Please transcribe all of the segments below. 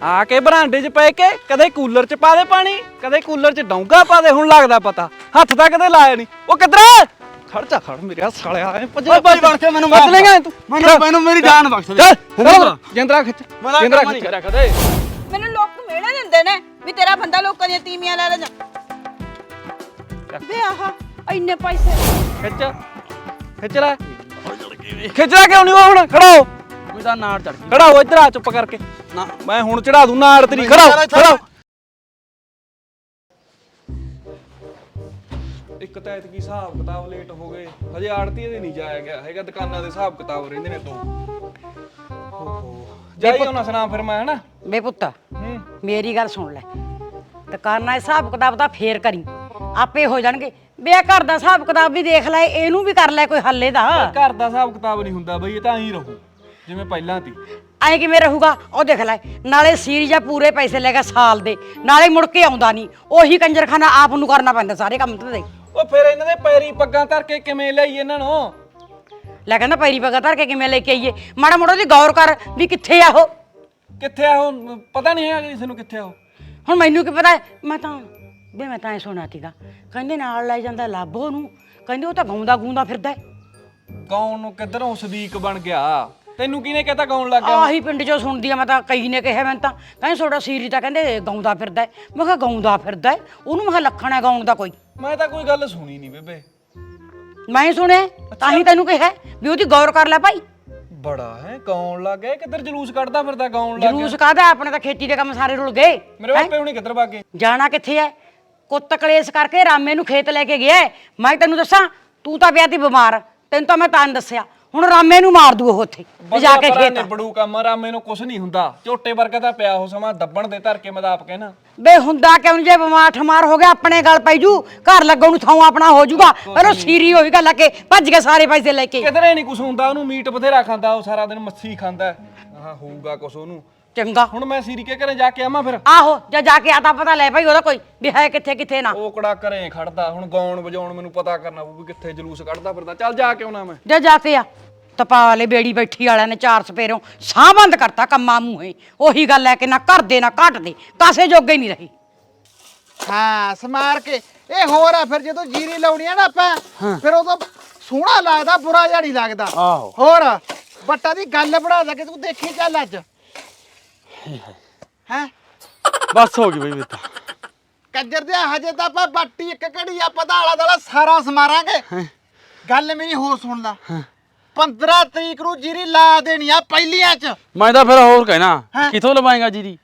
ਆ ਕੇ ਬਰਾਂਡੇ 'ਚ ਪੈ ਕੇ ਕਦੇ ਕੂਲਰ 'ਚ ਪਾ ਦੇ ਪਾਣੀ ਕਦੇ ਕੂਲਰ 'ਚ ਡੌਂਗਾ ਪਾ ਦੇ ਹੁਣ ਲੱਗਦਾ ਪਤਾ। ਹੱਥ ਤਾਂ ਕਦੇ ਲਾਇਆ ਨਹੀਂ। ਉਹ ਕਿੱਧਰ ਖੜ ਜਾ ਖੜ ਮੇਰੇ ਸਾਲਿਆ ਐ ਭੱਜ ਓਏ ਭਾਈ ਬਣ ਕੇ ਮੈਨੂੰ ਮਾਰ ਲੇਗਾ ਤੂੰ। ਮੈਨੂੰ ਮੈਨੂੰ ਮੇਰੀ ਜਾਨ ਬਖਸ਼ ਦੇ। ਚੱਲ ਜਿੰਦਰਾ ਖਿੱਚ। ਜਿੰਦਰਾ ਖਿੱਚ। ਕਰਿਆ ਕਦੇ ਮੈਨੂੰ ਲੋਕ ਮਿਹਣੇ ਦਿੰਦੇ ਨੇ ਵੀ ਤੇਰਾ ਬੰਦਾ ਲੋਕਾਂ ਦੀਆਂ ਤੀਵੀਆਂ ਲੈ ਲੈ ਜਾ ਵੇ ਆਹ ਇੰਨੇ ਪੈਸੇ। ਖਿੱਚ। ਖਿੱਚ ਲੈ। ਖਿੱਚ ਲੈ ਕਿਉਂ ਨਹੀਂ ਹੁਣ? ਖੜਾ ਹੋ ਕੋਈ ਤਾਂ ਨਾੜ ਚੜ ਗਈ। ਖੜਾ ਹੋ ਇੱਧਰ ਆ ਚੁੱਪ ਕਰਕੇ। ਨਾ ਮੈਂ ਹੁਣ ਚੜਾ ਦੂੰ ਨਾੜ ਤੇਰੀ ਖੜਾ ਹੋ, ਖੜਾ ਹੋ। ਇੱਕ ਤਾਂ ਇਤਕੀ ਹਿਸਾਬ ਕਿਤਾਬ ਲੇਟ ਹੋ ਗਏ। ਹਜੇ ਆੜਤੀ ਦੇ ਨਹੀਂ ਜਾਇਆ ਗਿਆ। ਹੈਗਾ ਦੁਕਾਨਾਂ ਦੇ ਹਿਸਾਬ ਕਿਤਾਬ ਰਹਿੰਦੇ ਨੇ ਦੋ। ਓਹੋ। ਜਾਈ ਉਹਨਾਂ ਸੁਣਾ ਫਿਰ ਮੈਂ ਹਨਾ? ਬੇ ਪੁੱਤ। ਹੂੰ। ਮੇਰੀ ਗੱਲ ਸੁਣ ਲੈ। ਦੁਕਾਨਾਂ ਦੇ ਹਿਸਾਬ ਕਿਤਾਬ ਦਾ ਫੇਰ ਕਰੀ। ਆਪੇ ਹੋ ਜਾਣਗੇ। ਬੇ ਆਹ ਘਰ ਦਾ ਹਿਸਾਬ ਕਿਤਾਬ ਵੀ ਦੇਖ ਲੈ ਇਹਨੂੰ ਵੀ ਕਰ ਲੈ ਕੋਈ ਹੱਲੇ ਦਾ ਘਰ ਦਾ ਹਿਸਾਬ ਕਿਤਾਬ ਨਹੀਂ ਹੁੰਦਾ ਬਈ ਇਹ ਤਾਂ ਐਂ ਰਹੂ। ਜਿਵੇਂ ਪਹਿਲਾਂ ਤੀ। ਐ ਕਿਵੇਂ ਰਹੂਗਾ? ਉਹ ਦੇਖ ਲੈ ਨਾਲੇ ਸੀਰੀ ਜਾਂ ਪੂਰੇ ਪੈਸੇ ਲੈ ਗਿਆ ਸਾਲ ਦੇ। ਨਾਲੇ ਮੁੜ ਕੇ ਆਉਂਦਾ ਨਹੀਂ। ਉਹੀ ਕੰਜਰਖਾਨਾ ਆਪ ਨੂੰ ਕਰਨਾ ਪੈਂਦਾ ਸਾਰੇ ਕੰਮ ਤੇ ਉਹ ਫਿਰ ਇਹਨਾਂ ਦੇ ਪੈਰੀ ਪੱਗਾਂ ਧਰ ਕੇ ਕਿਵੇਂ ਲਈ ਇਹਨਾਂ ਨੂੰ? ਲੈ ਕਹਿੰਦਾ ਪੈਰੀ ਪਗਾ ਧਰ ਕੇ ਕਿਵੇਂ ਲੈ ਕੇ ਆਈਏ? ਮਾੜਾ ਮੋੜਾ ਦੀ ਗੌਰ ਕਰ ਵੀ ਕਿੱਥੇ ਆ ਉਹ। ਕਿੱਥੇ ਆ ਉਹ? ਪਤਾ ਨਹੀਂ ਹੈਗਾ ਕਿਸੇ ਨੂੰ ਕਿੱਥੇ ਆ ਉਹ। ਹੁਣ ਮੈਨੂੰ ਕੀ ਪਤਾ? ਮੈਂ ਤਾਂ ਬੇ ਮੈਂ ਤਾਂ ਐ ਸੁਣਿਆ ਸੀਗਾ। ਕਹਿੰਦੇ ਨਾਲ ਲੈ ਜਾਂਦਾ ਲਾਭੋ ਨੂੰ। ਕਹਿੰਦੇ ਉਹ ਤਾਂ ਗਾਉਂਦਾ ਗੂੰਦਾ ਫਿਰਦਾ ਹੈ। ਨੂੰ ਕਿੱਧਰੋਂ ਸਦੀਕ ਬਣ ਗਿਆ? ਤੈਨੂੰ ਕਿਹਨੇ ਕਹਤਾ ਗਾਉਣ ਲੱਗ ਗਿਆ? ਆਹੀ ਪਿੰਡ ਚੋਂ ਸੁਣਦੀ ਆ ਮੈਂ ਤਾਂ ਕਈ ਨੇ ਕਿਹਾ ਮੈਨੂੰ ਤਾਂ ਕਹਿੰਦੇ ਤੁਹਾਡਾ ਸੀਰੀ ਤਾਂ ਕਹਿੰਦੇ ਗਾਉਂਦਾ ਫਿਰਦਾ ਹੈ। ਮੈਂ ਕਿਹਾ ਗਾਉਂਦਾ ਫਿਰਦਾ ਹੈ। ਉਹਨੂੰ ਮੈਂ ਕਿਹਾ ਲੱਖਣ ਹੈ ਗਾਉਣ ਦਾ ਕੋਈ। ਮੈਂ ਤਾਂ ਕੋਈ ਗੱਲ ਸੁਣੀ ਨਹੀਂ ਬੇਬੇ। ਮੈਂ ਹੀ ਸੁਣਿਆ ਤਾਂ ਹੀ ਤੈਨੂੰ ਕਿਹਾ ਵੀ ਉਹਦੀ ਗੌਰ ਕਰ ਲੈ ਭਾਈ। ਬੜਾ ਹੈ ਗਾਉਣ ਲੱਗ ਗਿਆ ਇਹ ਕਿੱਧਰ ਜਲੂਸ ਕੱਢਦਾ ਫਿਰਦਾ ਗਾਉਣ ਲੱਗ ਜਲੂਸ ਕਾਹਦਾ? ਆਪਣੇ ਤਾਂ ਖੇਤੀ ਦੇ ਕੰਮ ਸਾਰੇ ਰੁਲ ਗਏ। ਮੇਰੇ ਬਾਪੇ ਹੁਣੀ ਕਿੱਧਰ ਭਾਗੇ ਜਾਣਾ ਕਿੱਥੇ ਐ ਕੁੱਤ ਕਲੇਸ਼ ਕਰਕੇ ਰਾਮੇ ਨੂੰ ਖੇਤ ਲੈ ਕੇ ਗਿਆ ਹੈ। ਮੈਂ ਤੈਨੂੰ ਦੱਸਾਂ ਤੂੰ ਤਾਂ ਪਿਆ ਤੀ ਬਿਮਾਰ ਤੈਨੂੰ ਤਾਂ ਮੈਂ ਤਾਂ ਨੀ ਦੱਸਿਆ। ਹੁਣ ਰਾਮੇ ਨੂੰ ਮਾਰ ਦੂ ਉਹ ਉੱਥੇ ਵੀ ਜਾ ਕੇ ਖੇਤ। ਨਿਬੜੂ ਕੰਮ ਰਾਮੇ ਨੂੰ ਕੁਝ ਨਹੀਂ ਹੁੰਦਾ। ਝੋਟੇ ਵਰਗਾ ਤਾਂ ਪਿਆ ਉਹ ਸਮਾਂ ਦੱਬਣ ਦੇ ਧਰ ਕੇ ਮੈਂ ਤਾਂ ਆਪ ਕਹਿਣਾ ਬੇ ਹੁੰਦਾ ਕਿਉਂ ਜੇ ਬਿਮਾਰ ਠਮਾਰ ਹੋ ਗਿਆ ਆਪਣੇ ਗੱਲ ਪੈ ਜੂ ਘਰ ਲੱਗਣ ਨੂੰ ਥਾਂ ਆਪਣਾ ਹੋ ਜੂਗਾ ਪਰ ਉਹ ਸੀਰੀ ਹੋਈ ਗੱਲ ਕੇ ਭੱਜ ਕੇ ਸਾਰੇ ਪੈਸੇ ਲੈ ਕੇ। ਕਿਧਰੇ ਨਹੀਂ ਕੁਝ ਹੁੰਦਾ ਉਹਨੂੰ ਮੀਟ ਬਥੇਰਾ ਖਾਂਦਾ ਉਹ ਸਾਰਾ ਦਿਨ ਮੱਛੀ ਖਾਂਦਾ। ਆਹ ਹੋਊਗਾ ਕੁਝ ਉਹਨੂੰ। ਚੰਗਾ। ਹੁਣ ਮੈਂ ਸੀਰੀ ਕੇ ਘਰੇ ਜਾ ਕੇ ਆਵਾਂ ਫਿਰ? ਆਹੋ ਜਾ ਜਾ ਕੇ ਆਦਾ ਪਤਾ ਲੈ ਭਾਈ ਉਹਦਾ ਕੋਈ ਵੀ ਹੈ ਕਿੱਥੇ ਕਿੱਥੇ ਨਾ। ਉਹ ਕੜਾ ਘਰੇ ਖੜਦਾ ਹੁਣ ਗਾਉਣ ਵਜਾਉਣ ਮੈਨੂੰ ਪਤਾ ਕਰਨਾ ਪਊ ਵੀ ਕਿੱਥੇ ਜਲੂਸ ਕੱਢਦਾ ਫਿਰਦਾ। ਚੱਲ ਜਾ ਕੇ ਆਉਣਾ ਮੈਂ। ਜਾ ਜਾ ਕੇ ਆ। ਤਪਾ ਵਾਲੇ ਬੇੜੀ ਬੈਠੀ ਵਾਲਿਆਂ ਨੇ ਚਾਰ ਸਪੇਰੋਂ ਸਾਹ ਬੰਦ ਕਰਤਾ ਕੰਮਾਂ ਮੂੰਹੇ। ਉਹੀ ਗੱਲ ਹੈ ਕਿ ਨਾ ਘਰ ਦੇ ਨਾ ਘਟ ਦੇ ਕਾਸੇ ਜੋਗੇ ਹੀ ਨਹੀਂ ਰਹੀ। ਹਾਂ ਸਮਾਰ ਕੇ। ਇਹ ਹੋਰ ਆ ਫਿਰ ਜਦੋਂ ਜੀਰੀ ਲਾਉਣੀ ਆ ਨਾ ਆਪਾਂ ਫਿਰ ਉਦੋਂ ਸੋਹਣਾ ਲੱਗਦਾ ਬੁਰਾ ਜਿਹਾ ਨਹੀਂ ਲੱਗਦਾ। ਆਹੋ। ਹੋਰ ਬੱਟਾ ਦੀ ਗੱਲ ਬਣਾ ਸਕੇ ਤੂੰ ਦੇਖੀ ਚੱਲ ਅੱਜ। ਹੈ? ਬਸ ਹੋ ਗਈ ਬਈ ਮੇਤਾ ਕੰਜਰ ਦੇ ਹਜੇ ਤਾਂ ਆਪਾਂ ਬੱਟੀ ਇੱਕ ਘੜੀ ਆ ਪਧਾਲਾ ਦਾਲਾ ਸਾਰਾ ਸਮਾਰਾਂਗੇ। ਗੱਲ ਮੇਰੀ ਹੋਰ ਸੁਣ ਲਾ 15 ਤਰੀਕ ਨੂੰ ਜੀਰੀ ਲਾ ਦੇਣੀ ਆ ਪਹਿਲੀਆਂ ਚ। ਮੈਂ ਤਾਂ ਫਿਰ ਹੋਰ ਕਹਿਣਾ? ਕਿੱਥੋਂ ਲਵਾਏਗਾ ਜੀਰੀ?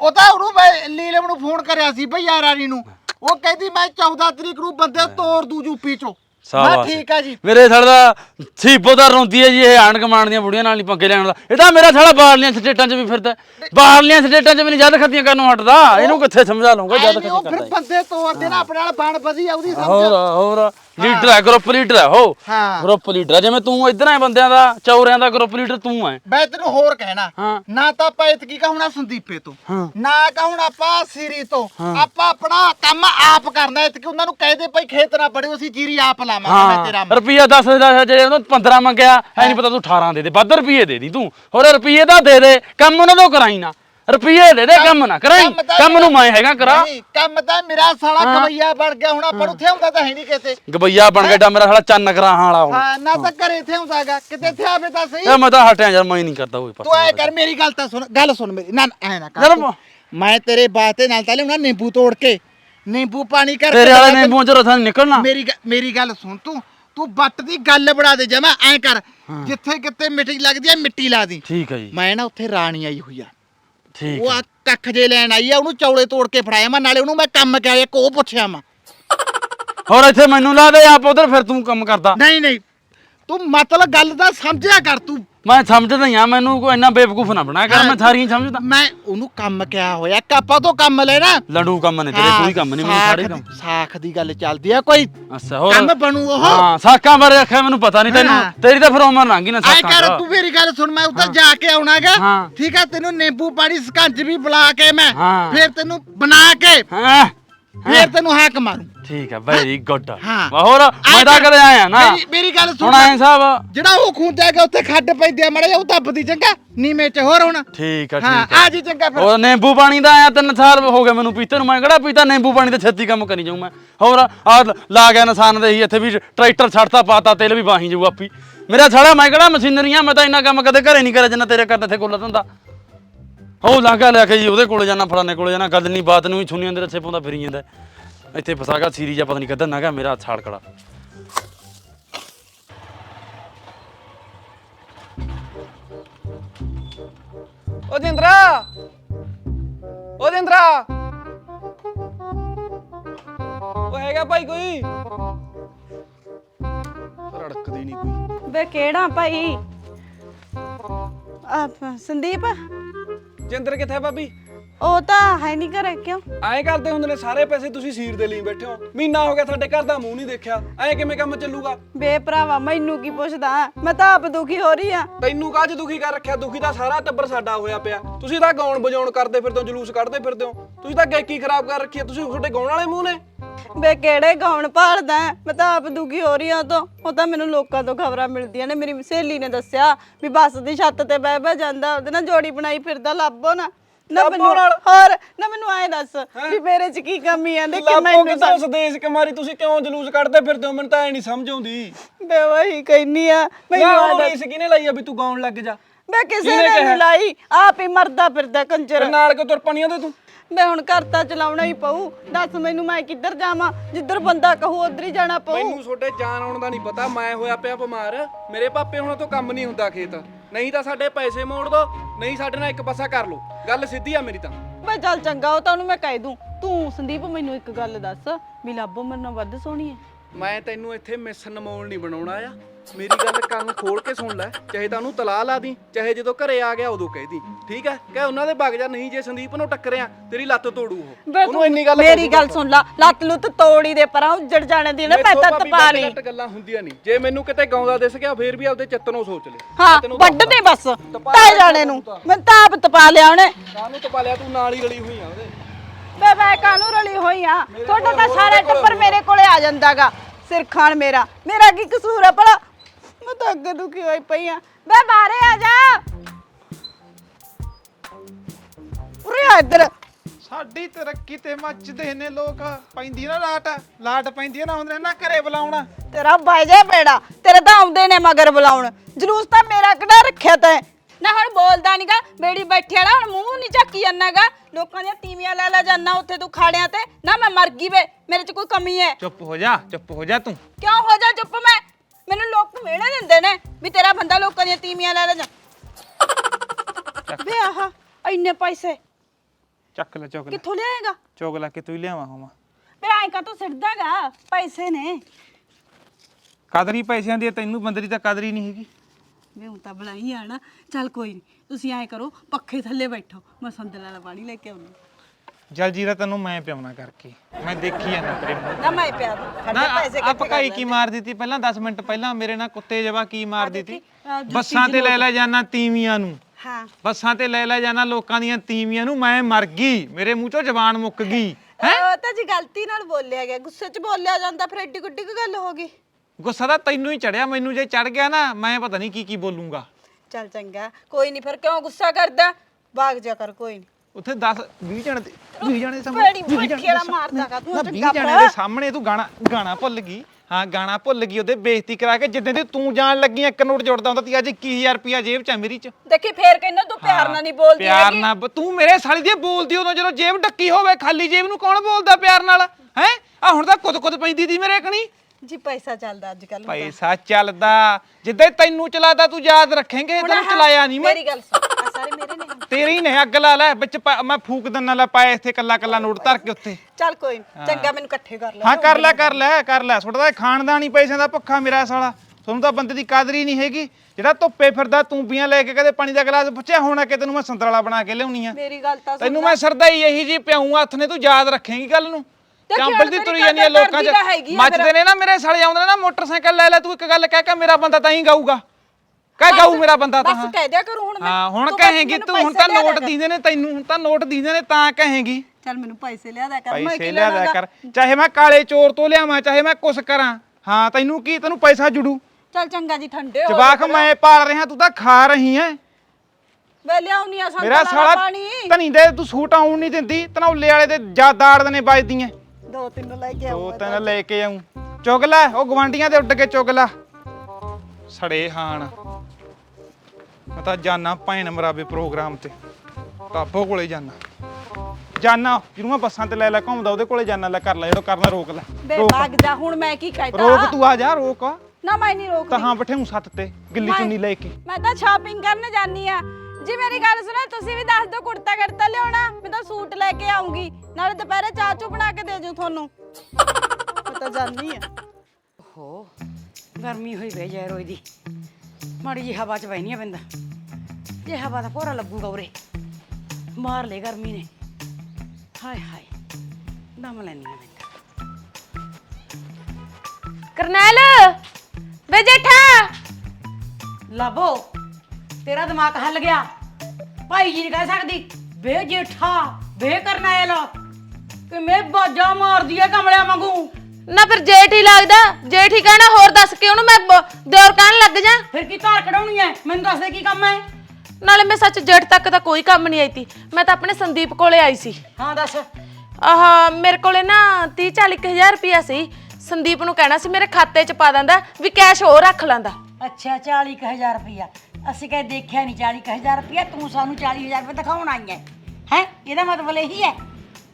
ਉਹ ਤਾਂ ਉਹਨੂੰ ਮੈਂ ਲੀਲਮ ਨੂੰ ਫੋਨ ਕਰਿਆ ਸੀ ਭਈ ਰਾਣੀ ਨੂੰ। ਉਹ ਕਹਿੰਦੀ ਮੈਂ 14 ਤਰੀਕ ਨੂੰ ਬੰਦੇ ਤੋੜ ਦੂ ਯੂਪੀ ਚੋਂ। ਮੈਂ। ਠੀਕ ਆ ਜੀ। ਮੇਰੇ ਸਾਲੇ ਦਾ ਸੀਪੋ ਦਾ ਰੋਂਦੀ ਹੈ ਜੀ ਇਹ ਆਣ ਕਮਾਣ ਦੀਆਂ ਬੁੜੀਆਂ ਨਾਲ ਨਹੀਂ ਪੰਗੇ ਲੈਣ ਦਾ। ਇਹ ਤਾਂ ਮੇਰਾ ਸਾਲਾ ਬਾਹਰਲੀਆਂ ਸਟੇਟਾਂ 'ਚ ਵੀ ਫਿਰਦਾ। ਬਾਹਰਲੀਆਂ ਸਟੇਟਾਂ 'ਚ ਵੀ ਨਹੀਂ ਜਦ ਖੱਤੀਆਂ ਕਰਨੋਂ ਹਟਦਾ। ਇਹਨੂੰ ਕਿੱਥੇ ਸਮਝਾ ਲਊਂਗਾ ਐ ਜਦ ਨੀ ਉਹ ਖੱਤੀ ਫਿਰ ਕਰਦਾ ਬੰਦੇ ਤੋੜਦੇ ਨਾ ਆਪਣੇ ਨਾਲ ਬਣ ਉਹਦੀ ਹੋਰ ਸਮਝ। ਹੋਰ। ਲੀਡਰ ਹੈ ਗਰੁੱਪ ਲੀਡਰ ਹੈ ਹੋ। ਹਾਂ। ਗਰੁੱਪ ਲੀਡਰ ਹੈ ਜਿਵੇਂ ਤੂੰ ਇਧਰ ਹੈ ਬੰਦਿਆਂ ਦਾ ਚੌਰਿਆਂ ਦਾ ਗਰੁੱਪ ਲੀਡਰ ਤੂੰ ਹੈ ਮੈਂ ਤੈਨੂੰ ਹੋਰ ਕਹਿਣਾ ਹਾਂ। ਨਾ ਤਾਂ ਆਪਾਂ ਇਤਕੀ ਕਹੁਣਾ ਸੰਦੀਪੇ ਤੋਂ ਹਾਂ। ਨਾ ਕਹੁਣ ਆਪਾਂ ਸੀਰੀ ਤੋਂ ਆਪਾਂ ਆਪਣਾ ਕੰਮ ਆਪ ਕਰਨਾ ਇਤਕੀ ਉਹਨਾਂ ਨੂੰ ਕਹਿ ਦੇ ਭਾਈ ਖੇਤ ਨਾ ਬੜਿਓ ਅਸੀਂ ਜੀਰੀ ਆਪ ਲਾਵਾਂਗੇ ਮੈਂ ਤੇਰਾ ਹਾਂ ਰੁਪਈਆ 10 ਦਾ ਜੇ ਉਹਨੂੰ 15 ਮੰਗਿਆ ਹੈ। ਨਹੀਂ ਪਤਾ ਤੂੰ 18 ਦੇ ਦੇ ਵੱਧ ਰੁਪਈਏ ਦੇ ਦੀ ਤੂੰ ਹੋਰ ਰੁਪਈਏ ਤਾਂ ਦੇ ਦੇ ਕੰਮ ਉਹਨਾਂ ਤੋਂ ਕਰਾਈ ਨਾ। ਰੁਪਈਏ ਦੇ ਦੇ ਕੰਮ ਨਾ ਕਰਾਈ। ਤਾਂ ਕੰਮ ਨੂੰ ਮੈਂ ਹੈਗਾ ਕਰਾ। ਨਹੀਂ, ਕੰਮ ਤਾਂ ਮੇਰਾ ਸਾਲਾ ਕਵਈਆ ਬਣ ਗਿਆ ਹੁਣ ਆਪਾਂ ਨੂੰ ਉੱਥੇ ਹੁੰਦਾ ਤਾਂ ਹੈ ਨਹੀਂ ਕਿਤੇ। ਗਬਈਆ ਬਣ ਗਿਆ ਡਾ ਮੇਰਾ ਸਾਲਾ ਚੰਨ ਕਰਾਹਾਂ ਵਾਲਾ ਹੁਣ। ਹਾਂ ਨਾ ਤਾਂ ਘਰੇ ਇੱਥੇ ਹੁੰਦਾਗਾ ਕਿਤੇ ਇੱਥੇ ਆਵੇ ਤਾਂ ਸਹੀ। ਇਹ ਮੈਂ ਤਾਂ ਹਟਿਆ ਯਾਰ ਮੈਂ ਨਹੀਂ ਕਰਦਾ ਕੋਈ ਤੂੰ ਐ ਕਰ ਮੇਰੀ ਗੱਲ ਤਾਂ ਸੁਣ ਗੱਲ ਸੁਣ ਮੇਰੀ ਨਾ ਐ ਨਾ ਕਰ ਯਾਰ ਤੂੰ। ਮੈਂ ਤੇਰੇ ਬਾਤੇ ਨਾਲ ਤਾਂ ਲਿਆਉਣਾ ਨਿੰਬੂ ਤੋੜ ਕੇ। ਨਿੰਬੂ ਪਾਣੀ ਕਰ ਤੇਰੇ ਵਾਲੇ ਨੇ ਚ ਰਥਾ ਨਿਕਲਣਾ। ਮੇਰੀ ਗ- ਮੇਰੀ ਗੱਲ ਸੁਣ ਤੂੰ। ਤੂੰ ਬੱਟ ਦੀ ਗੱਲ ਬਣਾ ਦੇ ਜਮਾ ਐ ਕਰ। ਜਿੱਥੇ ਕਿਤੇ ਮਿੱਟੀ ਲੱਗਦੀ ਐ ਮਿੱਟੀ ਲਾ ਦੀ। ਠੀਕ ਹੈ ਜੀ। ਮੈਂ ਨਾ ਉੱਥੇ ਰਾਣੀ ਆਈ ਹੋਈ ਆ। ਠੀਕ ਉਹ ਆ। ਕੱਖ ਜੇ ਲੈਣ ਆਈ ਆ ਉਹਨੂੰ ਚੌਲੇ ਤੋੜ ਕੇ ਫੜਾਇਆ ਮੈਂ ਨਾਲੇ ਉਹਨੂੰ ਮੈਂ ਕੰਮ ਕਿਹਾ ਇੱਕ ਉਹ ਪੁੱਛਿਆ ਮੈਂ। ਹੋਰ ਇੱਥੇ ਮੈਨੂੰ ਲਾ ਦੇ ਆਪ ਉਧਰ ਫਿਰ ਤੂੰ ਕੰਮ ਕਰਦਾ। ਨਹੀਂ ਨਹੀਂ ਤੂੰ ਮਤਲਬ ਗੱਲ ਦਾ ਸਮਝਿਆ ਕਰ ਤੂੰ। ਮੈਂ ਸਮਝਦਾ ਹੀ ਆ ਮੈਨੂੰ ਕੋਈ ਇੰਨਾ ਬੇਵਕੂਫ ਨਾ ਬਣਾ ਕਰ ਮੈਂ ਸਾਰੀਆਂ ਸਮਝਦਾ। ਮੈਂ ਉਹਨੂੰ ਕੰਮ ਕਿਹਾ ਹੋਇਆ ਕਾਪਾ ਤੋਂ ਕੰਮ ਲੈਣਾ। ਲੰਡੂ ਕੰਮ ਨੇ ਤੇਰੇ ਕੋਈ ਕੰਮ ਨਹੀਂ ਮੈਨੂੰ ਸਾਖ ਸਾਰੇ ਦੀ- ਕੰਮ। ਸਾਖ ਦੀ ਗੱਲ ਚੱਲਦੀ ਆ ਕੋਈ। ਅੱਛਾ ਹੋਰ? ਕੰਮ ਬਣੂ ਉਹ। ਹਾਂ ਸਾਕਾਂ ਬਾਰੇ ਆਖਿਆ ਮੈਨੂੰ ਪਤਾ ਨਹੀਂ ਤੈਨੂੰ। ਹਾਂ। ਤੇਰੀ ਤਾਂ ਫਿਰ ਉਮਰ ਲੰਘ ਗਈ ਨਾ ਆਏ ਸਾਕਾਂ ਕਰ ਤੂੰ। ਮੇਰੀ ਗੱਲ ਸੁਣ ਮੈਂ ਉੱਧਰ ਜਾ ਕੇ ਆਉਣਾਗਾ। ਹਾਂ। ਠੀਕ ਆ ਤੈਨੂੰ ਨਿੰਬੂ ਪਾਣੀ ਸਕੰਜ ਵੀ ਬੁਲਾ ਕੇ ਮੈਂ। ਹਾਂ। ਫਿਰ ਤੈਨੂੰ ਬਣਾ ਕੇ। ਹਾਂ। ਫਿਰ ਤੈਨੂੰ ਹਾਕ ਮਾਰੂ। ਠੀਕ ਹੈ ਵੈਰੀ ਗੁੱਡ ਹਾਂ। ਹੋਰ ਮੈਂ ਤਾਂ ਕਦੇ ਆਇਆ ਨਾ। ਮੇਰੀ ਮੇਰੀ ਗੱਲ ਹੁਣ ਸੁਣ ਐ ਸਾਹਿਬ। ਜਿਹੜਾ ਉਹ ਖੂੰਜਾ ਹੈਗਾ ਉੱਥੇ ਖੱਡ ਪੈਂਦੀ ਆ ਮੜਾ ਉਹ ਦੱਬਦੀ ਚੰਗਾ ਨੀਵੇਂ ਚ ਹੋਰ ਹੁਣ। ਠੀਕ ਹੈ ਹਾਂ ਠੀਕ ਹੈ ਆ ਜੀ ਚੰਗਾ ਫਿਰ। ਉਹ ਨਿੰਬੂ ਪਾਣੀ ਦਾ ਆਇਆ ਤਿੰਨ ਸਾਲ ਹੋ ਗਏ ਮੈਨੂੰ ਪੀਤੇ ਨੂੰ ਮੈਂ ਕਿਹੜਾ ਪੀਤਾ ਨਿੰਬੂ ਪਾਣੀ ਤੇ ਛੇਤੀ ਕੰਮ ਕਰੀ ਜਾਊ ਮੈਂ। ਹੋਰ ਆ ਲਾ ਗਿਆ ਨਿਸ਼ਾਨ ਦੇ ਹੀ ਇੱਥੇ ਵੀ ਟਰੈਕਟਰ ਛੱਡਤਾ ਪਾਤਾ ਤੇਲ ਵੀ ਵਾਹੀ ਜਾਊ ਆਪੀ। ਮੇਰਾ ਸਾਲਾ ਮੈਂ ਕਿਹੜਾ ਮਸ਼ੀਨਰੀ ਆ ਮੈਂ ਤਾਂ ਇੰਨਾ ਕੰਮ ਕਦੇ ਘਰੇ ਨਹੀਂ ਕਰਿਆ ਜਿੰਨਾ ਤੇਰੇ ਕਰਦਾ ਇੱਥੇ ਕੋਲ ਧੰਦਾ। ਉਹ ਲਾਂਗਾ ਲੈ ਕੇ ਜੀ ਉਹਦੇ ਕੋਲੇ ਜਾਣਾ ਫਲਾਣੇ ਕੋਲੇ ਜਾਣਾ ਗੱਲ ਨਹੀਂ ਬਾਤ ਨੂੰ ਹੀ ਛੁੰਨੀਆਂ ਦੇ ਰੱਛੇ ਪਾਉਂਦਾ ਫਿਰੀ ਜਾਂਦਾ। ਇੱਥੇ ਫਸਾਗਾ ਸੀਰੀ ਜਾਂ ਪਤਾ ਨਹੀਂ ਕਿੱਧਰ ਨਾ ਗਿਆ ਮੇਰਾ ਛਾੜ ਕੜਾ ਓ ਜਿੰਦਰਾ! ਓ ਜਿੰਦਰਾ! ਓ ਹੈਗਾ ਭਾਈ ਕੋਈ? ਰੜਕਦੀ ਨਹੀਂ ਕੋਈ। ਬੇ ਕਿਹੜਾ ਭਾਈ? ਆ ਸੰਦੀਪ? ਜਿੰਦਰ ਕਿੱਥੇ ਆ ਭਾਬੀ? ਉਹ ਤਾਂ ਹੈ ਨਹੀਂ ਘਰੇ ਕਿਉਂ? ਐਂ ਕਰਦੇ ਹੁੰਦੇ ਨੇ ਸਾਰੇ ਪੈਸੇ ਤੁਸੀਂ ਸੀਰ ਦੇ ਲਈ ਬੈਠੇ ਹੋ। ਮਹੀਨਾ ਹੋ ਗਿਆ ਤੁਹਾਡੇ ਘਰ ਦਾ ਮੂੰਹ ਨਹੀਂ ਦੇਖਿਆ। ਐਂ ਕਿਵੇਂ ਕੰਮ ਚੱਲੂਗਾ? ਬੇ ਭਰਾਵਾ ਮੈਨੂੰ ਕੀ ਪੁੱਛਦਾ? ਮੈਂ ਤਾਂ ਆਪ ਦੁਖੀ ਹੋ ਰਹੀ ਆ ਤੈਨੂੰ ਕਾਜ ਦੁਖੀ ਕਰ ਰੱਖਿਆ? ਦੁਖੀ ਤਾਂ ਸਾਰਾ ਟੱਬਰ ਸਾਡਾ ਹੋਇਆ ਪਿਆ। ਤੁਸੀਂ ਤਾਂ ਗਾਉਣ ਵਜਾਉਣ ਕਰਦੇ ਫਿਰਦੇ ਹੋ ਜਲੂਸ ਕੱਢਦੇ ਫਿਰਦੇ ਹੋ। ਤੁਸੀਂ ਤਾਂ ਗਾਇਕੀ ਖਰਾਬ ਕਰ ਰੱਖੀ ਹੈ ਤੁਸੀਂ ਤੁਹਾਡੇ ਗਾਉਣ ਵਾਲੇ ਮੂੰਹ ਨੇ। ਬੇ ਕਿਹੜੇ ਗਾਉਣ ਭਾਲਦਾ ਹੈ? ਮੈਂ ਤਾਂ ਆਪ ਦੁਖੀ ਹੋ ਰਹੀ ਆ ਤੋਂ। ਉਹ ਤਾਂ ਮੈਨੂੰ ਲੋਕਾਂ ਤੋਂ ਖਬਰਾਂ ਮਿਲਦੀਆਂ ਨੇ। ਮੇਰੀ ਸਹੇਲੀ ਨੇ ਦੱਸਿਆ ਵੀ ਬੱਸ ਦੀ ਛੱਤ ਤੇ ਬਹਿ ਬਹਿ ਜਾਂਦਾ। ਉਹਦੇ ਨਾਲ ਜੋੜੀ ਬਣਾਈ ਫਿਰਦਾ ਲੱਭੋ ਨਾ। ਨਾ ਮੈਨੂੰ ਨਾਲ? ਹੋਰ ਨਾ ਮੈਨੂੰ ਐ ਦੱਸ ਵੀ ਮੇਰੇ 'ਚ ਕੀ ਕਮੀ ਆ? ਦੇਖ ਲਾਪੋ ਮੈਨੂੰ ਤਾਂ ਸਦੇਸ਼ ਕੁਮਾਰੀ ਤੁਸੀਂ ਕਿਉਂ ਜਲੂਸ ਕੱਢਦੇ ਫਿਰਦੇ ਹੋ? ਮੈਨੂੰ ਤਾਂ ਐ ਨਹੀਂ ਸਮਝ ਆਉਂਦੀ। ਬੇ ਵਹੀ ਕਹਿਨੀ ਆ ਨਾ ਮੈਨੂੰ ਉਹਨੂੰ ਐਂ ਰੀਸ ਕਿਹਨੇ ਲਾਈ ਆ ਵੀ ਤੂੰ ਗਾਉਣ ਲੱਗ ਜਾ? ਮੈਂ ਕਿਸੇ ਨੇ? ਨਹੀਂ ਲਾਈ ਆਪ ਹੀ ਮਰਦਾ ਫਿਰਦਾ ਕੰਜਰ। ਫਿਰ ਨਾਲ ਕਿ ਤੁਰ ਪਣੀ ਉਹਦੇ ਤੂੰ? ਮੈਂ ਹੁਣ ਘਰ ਤਾਂ ਚਲਾਉਣਾ ਹੀ ਪਊ। ਦੱਸ ਮੈਨੂੰ ਮੈਂ ਕਿੱਧਰ ਜਾਵਾਂ? ਜਿੱਧਰ ਬੰਦਾ ਕਹੂ ਉਧਰ ਹੀ ਜਾਣਾ ਪਊ। ਮੈਨੂੰ ਤੁਹਾਡੇ ਜਾਨ ਆਉਣ ਦਾ ਨਹੀਂ ਪਤਾ। ਮੈਂ ਹੋਇਆ ਪਿਆ ਬਿਮਾਰ। ਮੇਰੇ ਪਾਪੇ ਹੁਣਾਂ ਤੋਂ ਕੰਮ ਨਹੀਂ ਹੁੰਦਾ ਖੇਤ। ਨਹੀਂ ਤਾਂ ਸਾਡੇ ਪੈਸੇ ਮੋੜ ਦੋ ਨਹੀਂ ਸਾਡੇ ਨਾਲ ਇੱਕ ਪਾਸਾ ਕਰ ਲਓ। ਗੱਲ ਸਿੱਧੀ ਆ ਮੇਰੀ ਤਾਂ। ਮੈਂ ਚੱਲ ਚੰਗਾ ਉਹ ਤਾਂ ਉਹਨੂੰ ਮੈਂ ਕਹਿ ਦੂੰ। ਤੂੰ ਸੰਦੀਪ ਮੈਨੂੰ ਇੱਕ ਗੱਲ ਦੱਸ। ਵੀ ਲੱਭੋ ਮੇਰੇ ਨਾਲ ਵੱਧ ਸੋਹਣੀ ਹੈ। ਮੈਂ ਤੈਨੂੰ ਇੱਥੇ ਮਿਸ ਨਮੋਲ ਨਹੀਂ ਬਣਾਉਣਾ ਆ। ਮੇਰੀ ਗੱਲ ਕੰਨ ਖੋਲ ਕੇ ਸੁਣ ਲੈ ਚਾਹੇ ਤਾਂ ਉਹਨੂੰ ਤਲਾ ਲਾ ਦੀ ਚਾਹੇ ਜਦੋਂ ਘਰੇ ਆ ਗਿਆ ਉਦੋਂ ਕਹਿ ਦੀ ਠੀਕ ਹੈ? ਕਹੇ ਉਹਨਾਂ ਦੇ ਵਗ ਜਾ ਨਹੀਂ ਜੇ ਸੰਦੀਪ ਨੂੰ ਟੱਕਰਿਆ ਤੇਰੀ ਲੱਤ ਤੋੜੂ ਉਹ। ਉਹਨੂੰ ਇੰਨੀ ਗੱਲ ਮੇਰੀ ਗੱਲ ਸੁਣ ਲਾ ਲੱਤ ਲੁੱਤ ਤੋੜੀ ਦੇ ਪਰਾਂ ਉੱਜੜ ਜਾਣੇ ਦੀ ਨਾ ਮੈਂ ਤਾਂ ਤਪਾ ਵੱਧ ਲਈ ਘੱਟ ਗੱਲਾਂ ਹੁੰਦੀਆਂ ਨਹੀਂ। ਜੇ ਮੈਨੂੰ ਕਿਤੇ ਗਾਉਂਦਾ ਦਿਸ ਗਿਆ ਫੇਰ ਵੀ ਆਪਦੇ ਚਿੱਤ ਨੂੰ ਸੋਚ ਲੈ। ਹਾਂ ਵੱਢ ਦੇ ਬਸ ਟਾਇ ਜਾਣੇ ਨੂੰ। ਮੈਂ ਤਾਂ ਆਪ ਤਪਾ ਲਿਆ ਉਹਨੇ। ਕਾਹਨੂੰ ਤਪਾ ਲਿਆ? ਤੂੰ ਨਾਲ ਹੀ ਰਲੀ ਹੋਈ ਆ ਉਹਦੇ। ਬੇ ਮੈਂ ਕਾਨੂੰ ਰਲੀ ਹੋਈ ਆ? ਤੁਹਾਡਾ ਤਾਂ ਸਾਰਾ ਟੱਬਰ ਮੇਰੇ ਕੋਲੇ ਆ ਜਾਂਦਾਗਾ ਸਿਰ ਖਾਨ ਮੇਰਾ। ਮੇਰਾ ਕੀ ਕਸੂਰ ਆ ਭਲਾ? ਮੈਂ ਤਾਂ ਅੱਗੇ ਦੁਖੀ ਹੋਈ ਪਈ ਆ। ਬੇ ਬਾਹਰੇ ਆ ਜਾ। ਉਰੇ ਆ ਇੱਧਰ। ਸਾਡੀ ਤਰੱਕੀ ਤੇ ਮੱਚਦੇ ਨੇ ਲੋਕ। ਪੈਂਦੀ ਨਾ ਲਾਟ। ਲਾਟ ਪੈਂਦੀ ਨਾ ਹੁੰਦੇ ਨਾ ਘਰੇ ਬੁਲਾਉਣਾ। ਤੇਰਾ ਬਾਜੇ ਬੇੜਾ। ਤੇਰੇ ਤਾਂ ਆਉਂਦੇ ਨੇ ਮਗਰ ਬੁਲਾਉਣ। ਜਲੂਸ ਤਾਂ ਮੇਰਾ ਕਿਹੜਾ ਰੱਖਿਆ ਤੈਂ? ਨਾ ਹੁਣ ਬੋਲਦਾ ਨਹੀਂਗਾ ਬੇੜੀ ਬੈਠਿਆ ਨਾ ਹੁਣ ਮੂੰਹ ਨਹੀਂ ਚੱਕੀ ਜਾਂਦਾਗਾ ਲੋਕਾਂ ਦੀਆਂ ਤੀਵੀਆਂ ਲੈ ਲੈ ਜਾਨਾ ਉੱਥੇ ਤੂੰ ਖਾੜਿਆਂ ਤੇ। ਨਾ ਮੈਂ ਮਰ ਗਈ ਵੇ। ਮੇਰੇ 'ਚ ਕੋਈ ਕਮੀ ਹੈ ਚੁੱਪ ਹੋ ਜਾ ਚੁੱਪ ਹੋ ਜਾ ਤੂੰ। ਕਿਉਂ ਹੋ ਜਾ? ਚੁੱਪ ਮੈਂ। ਮੈਨੂੰ ਲੋਕ ਮਿਹਣੇ ਦਿੰਦੇ ਨੇ ਵੀ ਤੇਰਾ ਬੰਦਾ ਲੋਕਾਂ ਦੀਆਂ ਤੀਵੀਆਂ ਲੈ ਲੈ ਜਾ। ਵੇ ਆਹ ਇੰਨੇ ਪੈਸੇ। ਚੱਕ ਲੈ ਚੁੱਕ ਲੈ। ਕਿੱਥੋਂ ਲਿਆਏਗਾ? ਚੁੱਕ ਲੈ ਕਿ ਤੂੰ ਲਿਆਵਾਂ ਹੋਵਾਂ। ਵੇ ਐਂ ਕਾ ਤੂੰ ਸਿੱਟਦਾਗਾ ਪੈਸੇ ਨੇ। ਕਦਰੀ ਪੈਸਿਆਂ ਦੀ ਤੈਨੂੰ ਬੰਦਰੀ ਤਾਂ ਕਦਰੀ ਨਹੀਂ ਹੈਗੀ। ਵੇ ਹੁਣ ਤਾਂ ਬੁਲਾਈ ਆ ਨਾ। ਚੱਲ ਕੋਈ ਨਹੀਂ ਤੁਸੀਂ ਐਂ ਕਰੋ ਪੱਖੇ ਥੱਲੇ ਬੈਠੋ। ਮੈਂ ਸੰਦਲ ਵਾਲਾ ਪਾਣੀ ਲੈ ਕੇ ਆਉਂਦੀ। ਜਲ ਜੀਰਾ ਤੈਨੂੰ ਮੈਂ ਪਿਆਉਣਾ ਕਰਕੇ। ਮੈਂ ਦੇਖੀ ਜਾਂਦਾ ਤੇਰੇ ਮੂੰਹ। ਨਾ ਮੈਂ ਪਿਆ ਦੂੰ। ਨਾ ਸਾਡੇ ਪੈਸੇ ਆ ਪਕਾਈ ਕੀ ਮਾਰ ਦਿੱਤੀ? ਪਹਿਲਾਂ 10 ਮਿੰਟ ਪਹਿਲਾਂ ਮੇਰੇ ਨਾਲ ਕੁੱਤੇ ਜਵਾ ਕੀ ਮਾਰ ਦਿੱਤੀ? ਬੱਸਾਂ ਤੇ ਲੈ ਲੈ ਜਾਣਾ ਤੀਵੀਆਂ ਨੂੰ। ਹਾਂ। ਬੱਸਾਂ ਤੇ ਲੈ ਲੈ ਜਾਣਾ ਲੋਕਾਂ ਦੀਆਂ ਤੀਵੀਆਂ ਨੂੰ ਮੈਂ ਮਰ ਗਈ। ਮੇਰੇ ਮੂੰਹ ਚੋਂ ਜ਼ਬਾਨ ਮੁੱਕ ਗਈ। ਉਹ ਤਾਂ ਜੀ ਗਲਤੀ ਨਾਲ ਬੋਲਿਆ ਗਿਆ। ਗੁੱਸੇ 'ਚ ਬੋਲਿਆ ਜਾਂਦਾ ਫਿਰ ਏਡੀ ਗੁੱਡੀ ਕੀ ਗੱਲ ਹੋ ਗਈ? ਗੁੱਸਾ ਤਾਂ ਤੈਨੂੰ ਹੀ ਚੜਿਆ ਮੈਨੂੰ ਜੇ ਚੜ ਗਿਆ ਨਾ ਮੈਂ ਪਤਾ ਨਹੀਂ ਕੀ ਕੀ ਬੋਲੂੰਗਾ। ਚੱਲ ਚੰਗਾ ਕੋਈ ਨਹੀਂ ਫਿਰ ਕਿਉਂ ਗੁੱਸਾ ਕਰਦਾ? ਭਾਗ ਜਾ ਕਰ ਕੋਈ ਨਹੀਂ। ਉੱਥੇ 10 20 ਜਣੇ ਦੇ 20 ਜਣੇ ਦੇ ਬੜੀ ਵੀਹ ਭੱਠੀ ਵਾਲਾ ਮਾਰਦਾ ਗਾ ਤੂੰ ਚੰਗਾ 20 ਜਣੇ ਦੇ ਸਾਹਮਣੇ ਤੂੰ ਗਾਣਾ ਗਾਣਾ ਭੁੱਲ ਗਈ। ਹਾਂ ਗਾਣਾ ਭੁੱਲ ਗਈ ਉਹਦੇ ਬੇਇੱਜ਼ਤੀ ਕਰਾ ਕੇ ਜਿੱਦਾਂ ਦੀ ਤੂੰ ਜਾਣ ਲੱਗੀ ਇੱਕ ਨੋਟ ਜੁੜਦਾ ਹੁੰਦਾ ਤੀ ਅੱਜ 21000 ਰੁਪਿਆ ਜੇਬ ਚ ਆ ਮੇਰੀ ਚ। ਦੇਖੀ ਫੇਰ ਕਹਿੰਦਾ ਤੂੰ ਪਿਆਰ ਨਾਲ ਨਹੀਂ ਬੋਲਦੀ ਪਿਆਰ। ਨਾਲ ਤੂੰ ਮੇਰੇ ਸਾਲੀ ਦੀ ਬੋਲਦੀ ਉਦੋਂ ਜਦੋਂ ਜੇਬ ਡੱਕੀ ਹੋਵੇ ਖਾਲੀ ਜੇਬ ਨੂੰ ਕੌਣ ਬੋਲਦਾ ਪਿਆਰ ਨਾਲ? ਹੈ? ਆ ਹੁਣ ਤਾਂ ਕੁੱਦ ਕੁੱਦ ਪੈਂਦੀ ਦੀ ਮੇਰੇ ਕਣੀ। ਜੀ ਪੈਸਾ ਚੱਲਦਾ ਅੱਜ ਕੱਲ ਪੈਸਾ ਚੱਲਦਾ। ਜਿੱਦਾਂ ਤੈਨੂੰ ਚਲਾਦਾ ਤੂੰ ਯਾਦ ਰੱਖੇਂਗੇ ਤੈਨੂੰ ਚਲਾਇਆ ਨਹੀਂ ਮੈਂ। ਮੇਰੀ ਗੱਲ ਸੁਣ। ਆਹ ਸਾਰੇ ਮੇਰੇ ਨੇ। ਤੇਰੀ ਨੇ ਅੱਗ ਲਾ ਲੈ ਵਿੱਚ ਪਾ- ਮੈਂ ਫੂਕ ਦਿੰਨਾ ਲੈ ਪਾਇਆ ਇੱਥੇ ਕੱਲਾ ਕੱਲਾ ਨੋਟ ਧਰ ਕੇ ਉੱਤੇ ਚੱਲ ਕੋਈ ਨੀ, ਚੰਗਾ ਮੈਨੂੰ ਇਕੱਠੇ ਕਰ ਲੈ। ਹਾਂ ਕਰ ਲੈ ਕਰ ਲੈ ਕਰ ਲੈ। ਛੋਟਾ ਖਾਨਦਾਨੀ ਪੈਸਿਆਂ ਦਾ ਭੁੱਖਾ ਮੇਰਾ ਸਾਲਾ। ਤੁਹਾਨੂੰ ਤਾਂ ਬੰਦੇ ਦੀ ਕਦਰ ਹੀ ਨਹੀਂ ਹੈਗੀ। ਜਿਹੜਾ ਧੁੱਪੇ ਫਿਰਦਾ ਤੂੰਬੀਆਂ ਲੈ ਕੇ ਕਦੇ ਪਾਣੀ ਦਾ ਗਲਾਸ ਪੁੱਛਿਆ ਹੋਣਾ ਕਿ ਤੈਨੂੰ ਮੈਂ ਸੰਤਰਾਲਾ ਬਣਾ ਕੇ ਲਿਆਉਣੀ ਆ? ਮੇਰੀ ਗੱਲ ਤਾਂ ਸੁਣ ਤੈਨੂੰ ਮੈਂ ਸਰਦਾ ਹੀ ਇਹੀ ਜੀ ਪਿਆਉਂ ਹੱਥ ਨੇ ਤੂੰ ਯਾਦ ਰੱਖੇਂਗੀ ਗੱਲ ਨੂੰ। ਕਿਉਂ ਦੀ ਤੇਰੀ ਜਾਂਦੀ ਆ ਲੋਕਾਂ 'ਚ। ਮੱਚਦੇ ਨੇ ਨਾ ਮੇਰੇ ਸਾਲੇ ਆਉਂਦੇ ਨੇ ਨਾ ਮੋਟਰਸਾਈਕਲ ਲੈ ਲੈ ਤੂੰ ਇੱਕ ਗੱਲ ਕਹਿ ਕੇ ਮੇਰਾ ਬੰਦਾ ਤਾਂ ਹੀ ਗਾਊਗਾ। ਕਹਿ ਗਾਊ ਮੇਰਾ ਬੰਦਾ ਤਾਂ ਬਸ ਕਹਿ ਦਿਆ ਕਰੂੰ ਹੁਣ ਮੈਂ। ਹਾਂ ਹੁਣ ਕਹੇਂਗੀ ਤੂੰ ਹੁਣ ਤਾਂ ਨੋਟ। ਦੀਂਦੇ ਨੇ ਤੈਨੂੰ ਹੁਣ ਤਾਂ ਨੋਟ ਦੀਂਦੇ ਨੇ ਤਾਂ ਕਹੇਂਗੀ। ਚੱਲ ਮੈਨੂੰ ਪੈਸੇ ਲਿਆ ਦਿਆ ਕਰ ਮੈਂ ਪੈਸੇ ਲਿਆ ਦਿਆ ਕਰ। ਚਾਹੇ ਮੈਂ ਕਾਲੇ ਚੋਰ ਤੋਂ ਲਿਆਵਾਂ ਚਾਹੇ ਮੈਂ ਕੁਛ ਕਰਾਂ। ਹਾਂ ਤੈਨੂੰ ਕੀ ਤੈਨੂੰ ਪੈਸਾ ਜੁੜੂ। ਚੱਲ ਚੰਗਾ ਜੀ ਠੰਡੇ ਹੋ ਜਵਾਕ ਮੈਂ ਪਾਲ ਰਿਹਾ ਤੂੰ ਤਾਂ ਖਾ ਰਹੀ ਐ। ਵੇ ਲਿਆਉਣੀ ਆ ਮੇਰਾ ਸਾਲਾ ਪਾਣੀ। ਧਨੀ ਦੇ ਤੂੰ ਸੂਟ ਆਉਣ ਨਹੀਂ ਦਿੰਦੀ ਤਨੌਲੇ ਵਾਲੇ ਦੇ ਜਾ ਦਾੜਦੇ ਨੇ ਵੱਜਦੀਆਂ ਦੋ ਤਿੰਨ ਲੈ ਕੇ ਦੋ ਤਿੰਨ ਲੈ ਕੇ ਆਉਂ ਚੁਗ ਲੈ ਉਹ ਗਵਾਂਡੀਆਂ ਦੇ ਉੱਡ ਕੇ ਚੁਗ ਲੈ। ਸੜੇ ਹਾਣ। ਮੈਂ ਤਾਂ ਜਾਣਾ ਭੈਣ ਮਰਾਵੇ ਪ੍ਰੋਗਰਾਮ ਤੇ। ਕਾਬੋ ਕੋਲੇ ਜਾਣਾ ਜਾਣਾ ਜਿਹਨੂੰ ਮੈਂ ਬੱਸਾਂ ਤੇ ਲੈ ਲੈ ਘੁੰਮਦਾ ਉਹਦੇ ਕੋਲੇ ਜਾਣਾ ਲੈ ਕਰ ਲੈ ਜਿਹੜਾ ਕਰਨਾ ਰੋਕ ਲੈ। ਬੇ ਰੋਕ। ਭਾਗ ਜਾ ਹੁਣ ਮੈਂ ਕੀ ਕਹਿਤਾ? ਰੋਕ ਤੂੰ ਆ ਜਾ ਰੋਕ। ਨਾ ਮੈਂ ਨਹੀਂ ਰੋਕਦੀ। ਤਾਂ ਹਾਂ ਬੈਠੇ ਹੂੰ ਸੱਤ ਤੇ ਗਿੱਲੀ ਮੈਂ- ਚੁੰਨੀ ਲੈ ਕੇ। ਮੈਂ ਤਾਂ ਸ਼ਾਪਿੰਗ ਕਰਨ ਜਾਨੀ ਆ। ਜੀ ਮੇਰੀ ਗੱਲ ਸੁਣੋ ਤੁਸੀਂ ਵੀ ਦੱਸ ਦਿਓ ਕੁੜਤਾ ਕਰਤਾ ਲਿਆਉਣਾ ਮੈਂ ਤਾਂ ਸੂਟ ਲੈ ਕੇ ਆਉਂਗੀ ਨਾਲੇ ਦੁਪਹਿਰੇ ਚਾਹ ਚੂ ਬਣਾ ਕੇ ਦੇ ਜੂ ਤੁਹਾਨੂੰ। ਮੈਂ ਤਾਂ ਜਾਨੀ ਆ। ਹੋ ਗਰਮੀ ਹੋਈ ਵੇ ਜੈ ਰੋਈ ਦੀ। ਮਾੜੀ ਜੀ ਹਵਾ ਚ ਬੈਣੀ ਆ ਬੰਦਾ। ਜੇ ਹਵਾ ਦਾ ਪੂਰਾ ਲੱਗੂਗਾ ਉਰੇ। ਮਾਰ ਲੈ ਗਰਮੀ ਨੇ। ਹਾਏ ਹਾਏ ਦਮ ਲੈਣੀ ਆ ਬੰਦਾ ਕਰਨੈਲ ਵੇ ਜੇਠਾ। ਲਾਬੋ ਤੇਰਾ ਦਿਮਾਗ ਹੱਲ ਗਿਆ। ਭਾਈ ਜੀ ਨਹੀਂ ਕਹਿ ਸਕਦੀ ਵੇ ਜੇਠਾ ਵੇ ਕਰਨੈਲ ਕਿ ਮੈਂ ਬਾਜਾ ਮਾਰਦੀ ਆ ਕਮਲਿਆ ਵਾਂਗੂ। ਨਾ ਫਿਰ ਜੇਠ ਹੀ ਲੱਗਦਾ ਜੇਠ ਹੀ ਕਹਿਣਾ ਹੋਰ ਦੱਸ ਕੇ ਉਹਨੂੰ ਮੈਂ ਬ- ਦਿਓਰ ਕਹਿਣ ਲੱਗ ਜਾ। ਫਿਰ ਕੀ ਧਾਰ ਕਢਾਉਣੀ ਐ? ਮੈਨੂੰ ਦੱਸ ਦੇ ਕੀ ਕੰਮ ਐ। ਨਾਲੇ ਮੈਂ ਸੱਚ ਜੇਠ ਤੱਕ ਤਾਂ ਕੋਈ ਕੰਮ ਨਹੀਂ ਆਈ ਤੀ। ਮੈਂ ਤਾਂ ਆਪਣੇ ਸੰਦੀਪ ਕੋਲੇ ਆਈ ਸੀ। ਹਾਂ ਦੱਸ। ਆਹ ਮੇਰੇ ਕੋਲੇ ਨਾ 30 40 ਹਜ਼ਾਰ ਰੁਪਇਆ ਸੀ। ਸੰਦੀਪ ਨੂੰ ਕਹਿਣਾ ਸੀ ਮੇਰੇ ਖਾਤੇ 'ਚ ਪਾ ਦਿੰਦਾ ਵੀ ਕੈਸ਼ ਹੋਰ ਰੱਖ ਲੈਂਦਾ। ਅੱਛਾ 40000 ਰੁਪਇਆ। ਅਸੀਂ ਕਹੇ ਦੇਖਿਆ ਨਹੀਂ 40000 ਰੁਪਇਆ ਤੂੰ ਸਾਨੂੰ 40000 ਰੁਪਏ ਦਿਖਾਉਣ ਆਈ ਹੈ ਹੈ? ਇਹਦਾ ਮਤਲਬ ਇਹੀ ਹੈ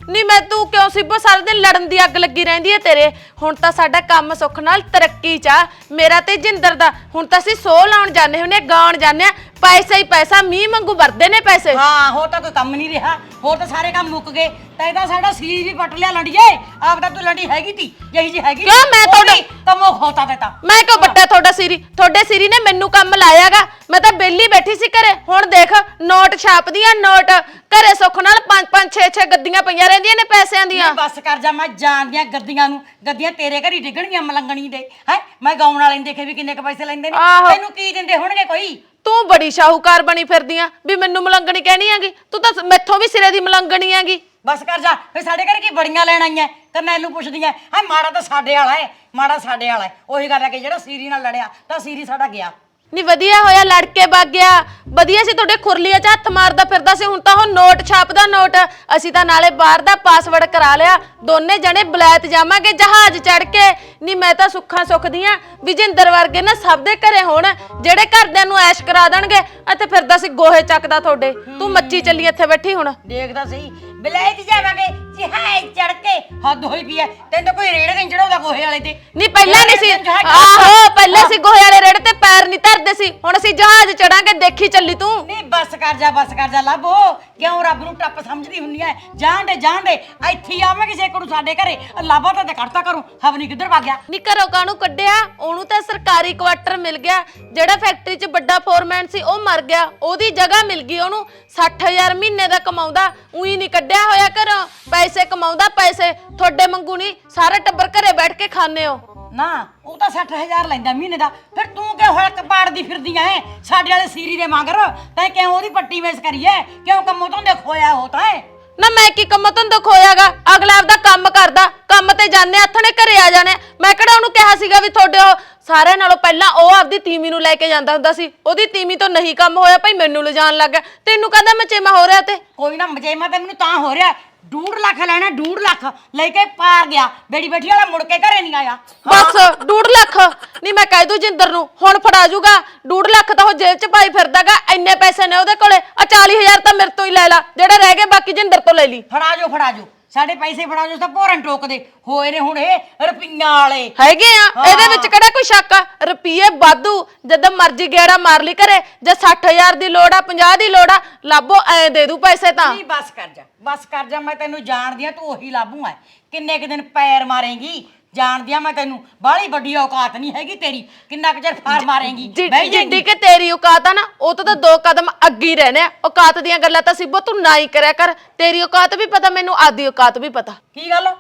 ਨਹੀਂ ਮੈਂ ਤੂੰ ਕਿਉਂ ਸਿੱਬੋ ਸਾਰਾ ਦਿਨ ਲੜਨ ਦੀ ਅੱਗ ਲੱਗੀ ਰਹਿੰਦੀ ਹੈ ਤੇਰੇ। ਹੁਣ ਤਾਂ ਸਾਡਾ ਕੰਮ ਸੁੱਖ ਨਾਲ ਤਰੱਕੀ ਚ ਆ। ਮੇਰਾ ਤੇ ਜਿੰਦਰ ਦਾ। ਹੁਣ ਤਾਂ ਅਸੀਂ ਸੋ ਲਾਉਣ ਜਾਂਦੇ ਹੁੰਨੇ ਗਾਉਣ ਜਾਂਦੇ ਆ। ਪੈਸਾ ਹੀ ਪੈਸਾ ਮੀਂਹ ਮੰਗੂ ਵਰਦੇ ਨੇ ਪੈਸੇ। ਹਾਂ ਹੋਰ ਤਾਂ ਕੋਈ ਕੰਮ ਨਹੀਂ ਰਿਹਾ। ਹੋਰ ਤਾਂ ਸਾਰੇ ਕੰਮ ਮੁੱਕ ਗਏ। ਤਾਂ ਇਹਦਾ ਸਾਡਾ ਸੀਰ ਵੀ ਪਟ ਲਿਆ ਲੰਡੀਏ ਆਪ ਤਾਂ ਤੂੰ ਲੰਡੀ ਹੈਗੀ ਤੀ ਜਿਹੀ ਜੀ ਹੈਗੀ। ਕਿਉਂ? ਮੈਂ ਤੁਹਾਡਾ- ਤਮੋ ਖੋਤਾ ਦੇਤਾ। ਮੈਂ ਕਿਉਂ ਵੱਡਾ ਤੁਹਾਡਾ ਸਿਰੀ? ਤੁਹਾਡੇ ਸਿਰੀ ਨੇ ਮੈਨੂੰ ਕੰਮ ਲਾਇਆਗਾ। ਮੈਂ ਤਾਂ ਬੇਲੀ ਬੈਠੀ ਸੀ ਘਰੇ। ਹੁਣ ਦੇਖ ਨੋਟ ਛਾਪਦੀਆਂ ਨੋਟ ਘਰੇ ਸੁੱਖ ਨਾਲ 5 5 6 6 ਗੱਦੀਆਂ ਪਈਆਂ ਰਹਿੰਦੀਆਂ ਨੇ ਪੈਸਿਆਂ ਦੀਆਂ। ਬਸ ਕਰ ਜਾ ਮੈਂ ਜਾਣਦੀਆਂ ਗੱਦੀਆਂ ਨੂੰ। ਗੱਦੀਆਂ ਤੇਰੇ ਘਰ ਹੀ ਡਿੱਗਣਗੀਆਂ ਮਲੰਗਣੀ ਦੇ। ਹੈ? ਮੈਂ ਗਾਉਣ ਵਾਲੇ ਨੇ ਦੇਖੇ ਵੀ ਕਿੰਨੇ ਕ ਪੈਸੇ ਲੈਂਦੇ ਨੇ। ਆਹੋ। ਤੈਨੂੰ ਕੀ ਦਿੰਦੇ ਹੋਣਗੇ ਕੋਈ? ਤੂੰ ਬੜੀ ਸ਼ਾਹੂਕਾਰ ਬਣੀ ਫਿਰਦੀਆਂ ਵੀ ਮੈਨੂੰ ਮਲੰਗਣੀ ਕਹਿਣੀ ਹੈਗੀ। ਤੂੰ ਤਾਂ ਮੈਥੋਂ ਵੀ ਸਿਰੇ ਦੀ ਮਲੰਗਣੀ ਹੈਗੀ। ਬਸ ਕਰ ਜਾ। ਫੇ ਸਾਡੇ ਘਰ ਕੀ ਬੜੀਆਂ ਲੈਣ ਆਈਆਂ? ਕਰਨੈਲ ਨੂੰ ਪੁੱਛਦੀਆਂ ਹਾਂ ਮਾੜਾ ਤਾਂ ਸਾਡੇ ਵਾਲਾ ਹੈ ਮਾੜਾ ਸਾਡੇ ਵਾਲਾ ਹੈ ਉਹੀ ਗੱਲ ਹੈ ਕਿ ਜਿਹੜਾ ਸੀਰੀ ਨਾਲ ਲੜਿਆ ਤਾਂ ਸੀਰੀ ਸਾਡਾ ਗਿਆ। ਨਹੀਂ ਵਧੀਆ ਹੋਇਆ ਲੜ ਕੇ ਵਗ ਗਿਆ। ਵਧੀਆ ਸੀ ਤੁਹਾਡੇ ਖੁਰਲੀਆਂ 'ਚ ਹੱਥ ਮਾਰਦਾ ਫਿਰਦਾ ਸੀ ਹੁਣ ਤਾਂ ਉਹ ਨੋਟ ਛਾਪਦਾ ਨੋਟ। ਅਸੀਂ ਤਾਂ ਨਾਲੇ ਬਾਹਰ ਦਾ ਪਾਸਵਰਡ ਕਰਾ ਲਿਆ। ਦੋਨੇ ਜਣੇ ਬਲੈਤ ਜਾਵਾਂਗੇ ਜਹਾਜ਼ ਚੜ ਕੇ। ਨਹੀਂ ਮੈਂ ਤਾਂ ਸੁੱਖਾਂ ਸੁੱਖਦੀਆਂ ਵਿਜਿੰਦਰ ਵਰਗੇ ਨਾ ਸਭ ਦੇ ਘਰੇ ਹੋਣ ਜਿਹੜੇ ਘਰਦਿਆਂ ਨੂੰ ਐਸ਼ ਕਰਾ ਦੇਣਗੇ। ਇੱਥੇ ਫਿਰਦਾ ਸੀ ਗੋਹੇ ਚੱਕਦਾ ਤੁਹਾਡੇ। ਤੂੰ ਮੱਚੀ ਚੱਲੀ ਇੱਥੇ ਬੈਠੀ ਹੁਣ। ਦੇਖਦਾ ਸਹੀ ਬਲੈਤ ਜਾਵਾਂਗੇ ਹਾਏ ਚੜ ਕੇ ਹੱਦ ਹੋਈ ਪਈ ਐ ਤੈਨੂੰ ਤਾਂ ਕੋਈ ਰੇੜੇ ਨਹੀਂ ਚੜਾਉਂਦਾ ਗੋਹੇ ਵਾਲੇ ਤੇ। ਨਹੀਂ ਪਹਿਲਾਂ ਨਹੀਂ ਸੀ। ਆਹੋ ਪਹਿਲਾਂ ਸੀ ਗੋਹੇ ਵਾਲੇ ਰੇੜੇ ਤੇ ਪੈਰ ਨਹੀਂ ਧਰਦੇ ਸੀ। ਹੁਣ ਅਸੀਂ ਜਹਾਜ਼ ਚੜਾਂਗੇ ਦੇਖੀ ਚੱਲੀ ਤੂੰ। ਨਹੀਂ ਬਸ ਕਰ ਜਾ ਬਸ ਕਰ ਜਾ ਲੱਭੋ। ਕਿਉਂ ਰੱਬ ਨੂੰ ਟੱਪ ਸਮਝਦੀ ਹੁੰਨੀ ਐ? ਜਾਣ ਦੇ ਇੱਥੇ ਹੀ ਆਵਾਂਗੇ ਕਿਸੇ ਕੋਲ ਸਾਡੇ ਘਰੇ। ਲਾਭਾ ਤਾਂ ਤੇ ਕੱਢਤਾ ਕਰੂੰ। ਹਵਨੀ ਕਿੱਧਰ ਵਗ ਗਿਆ? ਨੀ ਘਰੋਂ ਕਾਹਨੂੰ ਕੱਢਿਆ? ਉਹਨੂੰ ਤਾਂ ਸਰਕਾਰੀ ਕੁਆਟਰ ਮਿਲ ਗਿਆ। ਜਿਹੜਾ ਫੈਕਟਰੀ 'ਚ ਵੱਡਾ ਫੋਰਮੈਨ ਸੀ ਉਹ ਮਰ ਗਿਆ। ਉਹਦੀ ਜਗ੍ਹਾ ਮਿਲ ਗਈ ਉਹਨੂੰ। 60000 ਮਹੀਨੇ ਦਾ ਕਮਾਉਂਦਾ। ਉਹੀ ਨਹੀਂ ਕੱਢਿਆ ਹੋਇਆ ਘਰੋਂ? ਪੈਸੇ ਕਮਾਉਂਦਾ, ਪੈਸੇ ਤੁਹਾਡੇ ਮੰਗੂ ਨਹੀਂ, ਸਾਰੇ ਟੱਬਰ ਘਰੇ ਬੈਠ ਕੇ ਖਾਣੇ ਹੋ। ਨਾ, ਉਹ ਤਾਂ 60000 ਲੈਂਦਾ ਮਹੀਨੇ ਦਾ। ਫਿਰ ਤੂੰ ਕਿਉਂ ਹਲਕ ਪਾੜਦੀ ਫਿਰਦੀ ਐ? ਸਾਡੇ ਵਾਲੇ ਸੀਰੀ ਦੇ ਮਗਰ, ਤੈਂ ਕਿਉਂ ਉਹਦੀ ਪੱਟੀ ਵੇਸ ਕਰੀਏ ਕਿਉਂ ਕੰਮੋਂ ਤੋਂ ਖੋਇਆ ਹੋ ਤਾਂ ਹੈ ਨਾ ਮੈਂ ਕੀ ਕੰਮ ਤੋਂ ਖੋਇਆਗਾ ਅਗਲਾ ਆਪਦਾ ਕੰਮ ਕਰਦਾ, ਕੰਮ ਤੇ ਜਾਂਦੇ ਹੱਥ ਨੇ, ਘਰੇ ਆ ਜਾਣੇ ਮੈਂ ਕਿਹੜਾ ਉਹਨੂੰ ਕਿਹਾ ਸੀਗਾ ਵੀ ਤੁਹਾਡੇ ਉਹ ਸਾਰਿਆਂ ਨਾਲੋਂ ਪਹਿਲਾਂ ਉਹ ਆਪਦੀ ਤੀਮੀ ਨੂੰ ਲੈ ਕੇ ਜਾਂਦਾ ਹੁੰਦਾ ਸੀ। ਉਹਦੀ ਤੀਮੀ ਤੋਂ ਨਹੀਂ ਕੰਮ ਹੋਇਆ, ਭਾਈ ਮੈਨੂੰ ਲਿਜਾਣ ਲੱਗ ਗਿਆ। ਤੈਨੂੰ ਕਹਿੰਦਾ ਮਚੇਮਾ ਹੋ ਰਿਹਾ ਤੇ? ਕੋਈ ਨਾ ਮਜੇਮਾ ਤੇ ਮੈਨੂੰ ਤਾਂ ਹੋ ਰਿਹਾ। 2 ਲੱਖ ਲੈਣਾ 2 ਲੱਖ ਲੈ ਕੇ ਪਾਰ ਗਿਆ। ਬੇੜੀ ਬੈਠੀ ਵਾਲਾ ਮੁੜ ਕੇ ਘਰੇ ਨਹੀਂ ਆਇਆ। ਬਸ 2 ਲੱਖ। ਨਹੀਂ ਮੈਂ ਕਹਿ ਦੂ ਜਿੰਦਰ ਨੂੰ ਹੁਣ ਫੜਾ ਜੂਗਾ। 2 ਲੱਖ ਤਾਂ ਉਹ ਜੇਬ 'ਚ ਪਾਈ ਫਿਰਦਾਗਾ ਇੰਨੇ ਪੈਸੇ ਨੇ ਉਹਦੇ ਕੋਲੇ। ਆ 40000 ਤਾਂ ਮੇਰੇ ਤੋਂ ਹੀ ਲੈ ਲਾ ਜਿਹੜੇ ਰਹਿ ਗਏ ਬਾਕੀ ਜਿੰਦਰ ਤੋਂ ਲੈ ਲਈ। ਫੜਾ ਜੋ ਫੜਾ ਜੋ। ਸਾਡੇ ਪੈਸੇ ਫੜਾ ਜੋ ਤਾਂ ਭੋਰਨ ਟੋਕਦੇ ਹੋਏ ਨੇ ਹੁਣ ਇਹ ਰੁਪਈਆਂ ਵਾਲੇ। ਹੈਗੇ ਆ ਇਹਦੇ ਵਿੱਚ ਕਿਹੜਾ ਕੋਈ ਸ਼ੱਕ ਆ? ਰੁਪਈਏ ਵਾਧੂ ਜਦੋਂ ਮਰਜ਼ੀ ਗੇੜਾ ਮਾਰ ਲਈ ਘਰੇ ਜੇ 60000 ਦੀ ਲੋੜ ਆ 50 ਦੀ ਲੋੜ ਆ ਲਾਭੋ ਐ ਦੇ ਦੂ ਪੈਸੇ ਤਾਂ। ਨਹੀਂ ਬਸ ਕਰ ਜਾ ਬਸ ਕਰ ਜਾ ਮੈਂ ਤੈਨੂੰ ਜਾਣਦੀ ਆ ਤੂੰ ਉਹੀ ਲਾਭੂ ਐ ਕਿੰਨੇ ਕੁ ਦਿਨ ਪੈਰ ਮਾਰੇਂਗੀ? ਜਾਣਦੀ ਆ ਮੈਂ ਤੈਨੂੰ। ਬਾਹਲੀ ਵੱਡੀ ਔਕਾਤ ਨਹੀਂ ਹੈਗੀ ਤੇਰੀ। ਕਿੰਨਾ ਕੁ ਚਿਰ ਫਾਰ ਮਾਰੇਂਗੀ? ਜਿ- ਬਹਿ ਜਿੱਡੀ ਜਾਏਂਗੀ। ਕਿ ਤੇਰੀ ਔਕਾਤ ਆ ਨਾ ਉਹ ਤੋਂ ਤਾਂ ਦੋ ਕਦਮ ਅੱਗੇ ਹੀ ਰਹਿਣੇ ਔਕਾਤ ਦੀਆਂ ਗੱਲਾਂ ਤਾਂ ਸਿੱਬੋ ਤੂੰ ਨਾ ਹੀ ਕਰਿਆ ਕਰ। ਤੇਰੀ ਔਕਾਤ ਵੀ ਪਤਾ ਮੈਨੂੰ ਆਦੀ ਔਕਾਤ ਵੀ ਪਤਾ। ਕੀ ਗੱਲ?